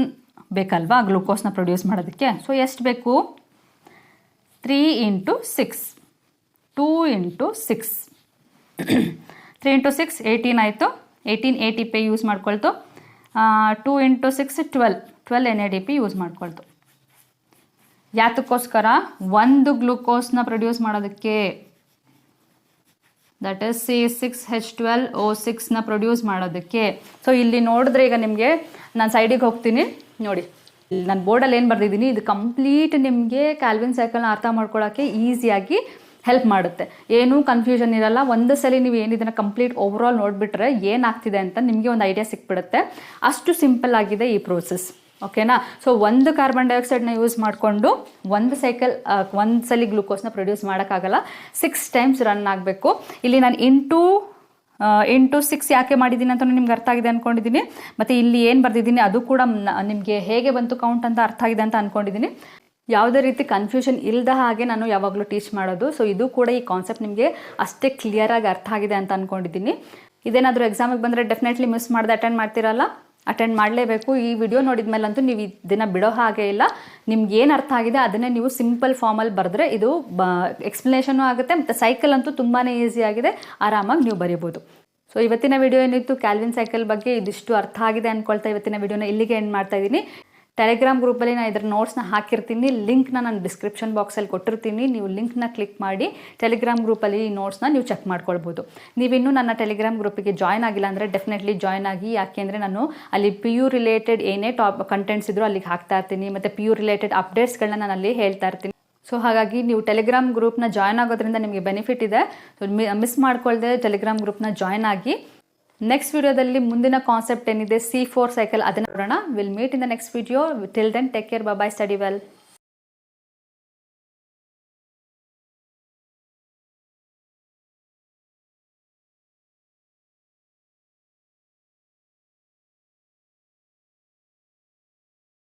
ಬೇಕಲ್ವಾ? ಗ್ಲೂಕೋಸ್ನ ಪ್ರೊಡ್ಯೂಸ್ ಮಾಡೋದಕ್ಕೆ. ಸೊ ಎಷ್ಟು ಬೇಕು? Three into six two into six. Three into six eighteen ಆಯಿತು. Eighteen A T P use ಮಾಡ್ಕೊಳ್ತು two into six twelve twelve N A D P use ಮಾಡ್ಕೊಳ್ತು. ಯಾತಕ್ಕೋಸ್ಕರ ಒಂದು ಗ್ಲುಕೋಸ್ನ ಪ್ರೊಡ್ಯೂಸ್ ಮಾಡೋದಕ್ಕೆ? That is C six H twelve O ಸಿಕ್ಸ್ನ produce ಮಾಡೋದಕ್ಕೆ. So ಇಲ್ಲಿ ನೋಡಿದ್ರೆ ಈಗ ನಿಮಗೆ ನಾನು ಸೈಡಿಗೆ ಹೋಗ್ತೀನಿ. ನೋಡಿ ನಾನು ಬೋರ್ಡಲ್ಲಿ ಏನು ಬರೆದಿದ್ದೀನಿ? ಇದು ಕಂಪ್ಲೀಟ್ ನಿಮಗೆ ಕ್ಯಾಲ್ವಿನ್ ಸೈಕಲ್ನ ಅರ್ಥ ಮಾಡ್ಕೊಳ್ಳೋಕ್ಕೆ ಈಸಿಯಾಗಿ ಹೆಲ್ಪ್ ಮಾಡುತ್ತೆ. ಏನೂ ಕನ್ಫ್ಯೂಷನ್ ಇರಲ್ಲ. ಒಂದು ಸಲ ನೀವು ಏನಿದನ್ನು ಕಂಪ್ಲೀಟ್ ಓವರಾಲ್ ನೋಡಿಬಿಟ್ರೆ ಏನಾಗ್ತಿದೆ ಅಂತ ನಿಮಗೆ ಒಂದು ಐಡಿಯಾ ಸಿಕ್ಬಿಡುತ್ತೆ. ಅಷ್ಟು ಸಿಂಪಲ್ ಆಗಿದೆ ಈ ಪ್ರೋಸೆಸ್ ಓಕೆನಾ ಸೊ ಒಂದು ಕಾರ್ಬನ್ ಡೈಆಕ್ಸೈಡ್ನ ಯೂಸ್ ಮಾಡಿಕೊಂಡು ಒಂದು ಸೈಕಲ್ ಒಂದು ಸಲ ಗ್ಲೂಕೋಸ್ನ ಪ್ರೊಡ್ಯೂಸ್ ಮಾಡೋಕ್ಕಾಗಲ್ಲ. ಸಿಕ್ಸ್ ಟೈಮ್ಸ್ ರನ್ ಆಗಬೇಕು. ಇಲ್ಲಿ ನಾನು ಇಂಟು ಇಂಟು ಸಿಕ್ಸ್ ಯಾಕೆ ಮಾಡಿದ್ದೀನಿ ಅಂತ ನಿಮ್ಗೆ ಅರ್ಥ ಆಗಿದೆ ಅಂದ್ಕೊಂಡಿದ್ದೀನಿ ಮತ್ತು ಇಲ್ಲಿ ಏನು ಬರೆದಿದ್ದೀನಿ ಅದು ಕೂಡ ನಿಮಗೆ ಹೇಗೆ ಬಂತು ಕೌಂಟ್ ಅಂತ ಅರ್ಥ ಆಗಿದೆ ಅಂತ ಅಂದ್ಕೊಂಡಿದ್ದೀನಿ ಯಾವುದೇ ರೀತಿ ಕನ್ಫ್ಯೂಷನ್ ಇಲ್ಲದ ಹಾಗೆ ನಾನು ಯಾವಾಗಲೂ ಟೀಚ್ ಮಾಡೋದು. ಸೊ ಇದು ಕೂಡ ಈ ಕಾನ್ಸೆಪ್ಟ್ ನಿಮಗೆ ಅಷ್ಟೇ ಕ್ಲಿಯರಾಗಿ ಅರ್ಥ ಆಗಿದೆ ಅಂತ ಅಂದ್ಕೊಂಡಿದ್ದೀನಿ ಇದೇನಾದರೂ ಎಕ್ಸಾಮಿಗೆ ಬಂದರೆ ಡೆಫಿನೆಟ್ಲಿ ಮಿಸ್ ಮಾಡದೆ ಅಟೆಂಡ್ ಮಾಡ್ತಿರಲ್ಲ? ಅಟೆಂಡ್ ಮಾಡಲೇಬೇಕು. ಈ ವಿಡಿಯೋ ನೋಡಿದ ಮೇಲಂತೂ ನೀವು ಇದನ್ನು ಬಿಡೋ ಹಾಗೆ ಇಲ್ಲ. ನಿಮ್ಗೆ ಏನು ಅರ್ಥ ಆಗಿದೆ ಅದನ್ನೇ ನೀವು ಸಿಂಪಲ್ ಫಾರ್ಮಲ್ಲಿ ಬರೆದ್ರೆ ಇದು, ಬ ಎಕ್ಸ್ಪ್ಲನೇಷನು ಆಗುತ್ತೆ. ಮತ್ತು ಸೈಕಲ್ ಅಂತೂ ತುಂಬಾ ಈಸಿ ಆಗಿದೆ. ಆರಾಮಾಗಿ ನೀವು ಬರೀಬೋದು. ಸೊ ಇವತ್ತಿನ ವಿಡಿಯೋ ಏನಿತ್ತು? ಕ್ಯಾಲ್ವಿನ್ ಸೈಕಲ್ ಬಗ್ಗೆ ಇದಿಷ್ಟು ಅರ್ಥ ಆಗಿದೆ ಅಂದ್ಕೊಳ್ತಾ ಇವತ್ತಿನ ವಿಡಿಯೋನ ಇಲ್ಲಿಗೆ ಎಂಡ್ ಮಾಡ್ತಾ ಇದ್ದೀನಿ. ಟೆಲಿಗ್ರಾಮ್ ಗ್ರೂಪಲ್ಲಿ ನಾನು ಇದ್ರ ನೋಟ್ಸ್ನ ಹಾಕಿರ್ತೀನಿ. ಲಿಂಕ್ನ ನಾನು ಡಿಸ್ಕ್ರಿಪ್ಷನ್ ಬಾಕ್ಸಲ್ಲಿ ಕೊಟ್ಟಿರ್ತೀನಿ. ನೀವು ಲಿಂಕ್ನ ಕ್ಲಿಕ್ ಮಾಡಿ ಟೆಲಿಗ್ರಾಮ್ ಗ್ರೂಪಲ್ಲಿ ಈ ನೋಟ್ಸ್ನ ನೀವು ಚೆಕ್ ಮಾಡ್ಕೊಳ್ಬೋದು. ನೀವಿನ್ನೂ ನನ್ನ ಟೆಲಿಗ್ರಾಮ್ ಗ್ರೂಪಿಗೆ ಜಾಯ್ನ್ ಆಗಿಲ್ಲ ಅಂದರೆ ಡೆಫಿನೆಟ್ಲಿ ಜಾಯ್ನ್ ಆಗಿ ಯಾಕೆಂದರೆ ನಾನು ಅಲ್ಲಿ ಪಿ ಯು ರಿಲೇಟೆಡ್ ಏನೇ ಟಾಪ್ ಕಂಟೆಂಟ್ಸ್ ಇದ್ರೂ ಅಲ್ಲಿಗೆ ಹಾಕ್ತಾ ಇರ್ತೀನಿ. ಮತ್ತು ಪಿ ಯು ರಿಲೇಟೆಡ್ ಅಪ್ಡೇಟ್ಸ್ಗಳನ್ನ ನಾನು ಅಲ್ಲಿ ಹೇಳ್ತಾ ಇರ್ತೀನಿ. ಸೊ ಹಾಗಾಗಿ ನೀವು ಟೆಲಿಗ್ರಾಮ್ ಗ್ರೂಪ್ನ ಜಾಯ್ನ್ ಆಗೋದ್ರಿಂದ ನಿಮಗೆ ಬೆನಿಫಿಟ್ ಇದೆ. ಸೊ ಮಿಸ್ ಮಾಡ್ಕೊಳ್ಳದೆ ಟೆಲಿಗ್ರಾಮ್ ಗ್ರೂಪ್ನ ಜಾಯ್ನ್ ಆಗಿ ನೆಕ್ಸ್ಟ್ ವಿಡಿಯೋದಲ್ಲಿ ಮುಂದಿನ ಕಾನ್ಸೆಪ್ಟ್ ಏನಿದೆ? ಸಿ ಫೋರ್ ಸೈಕಲ್ ಅದನ್ನು ನೋಡೋಣ. Will meet in the next video till then take care bye study well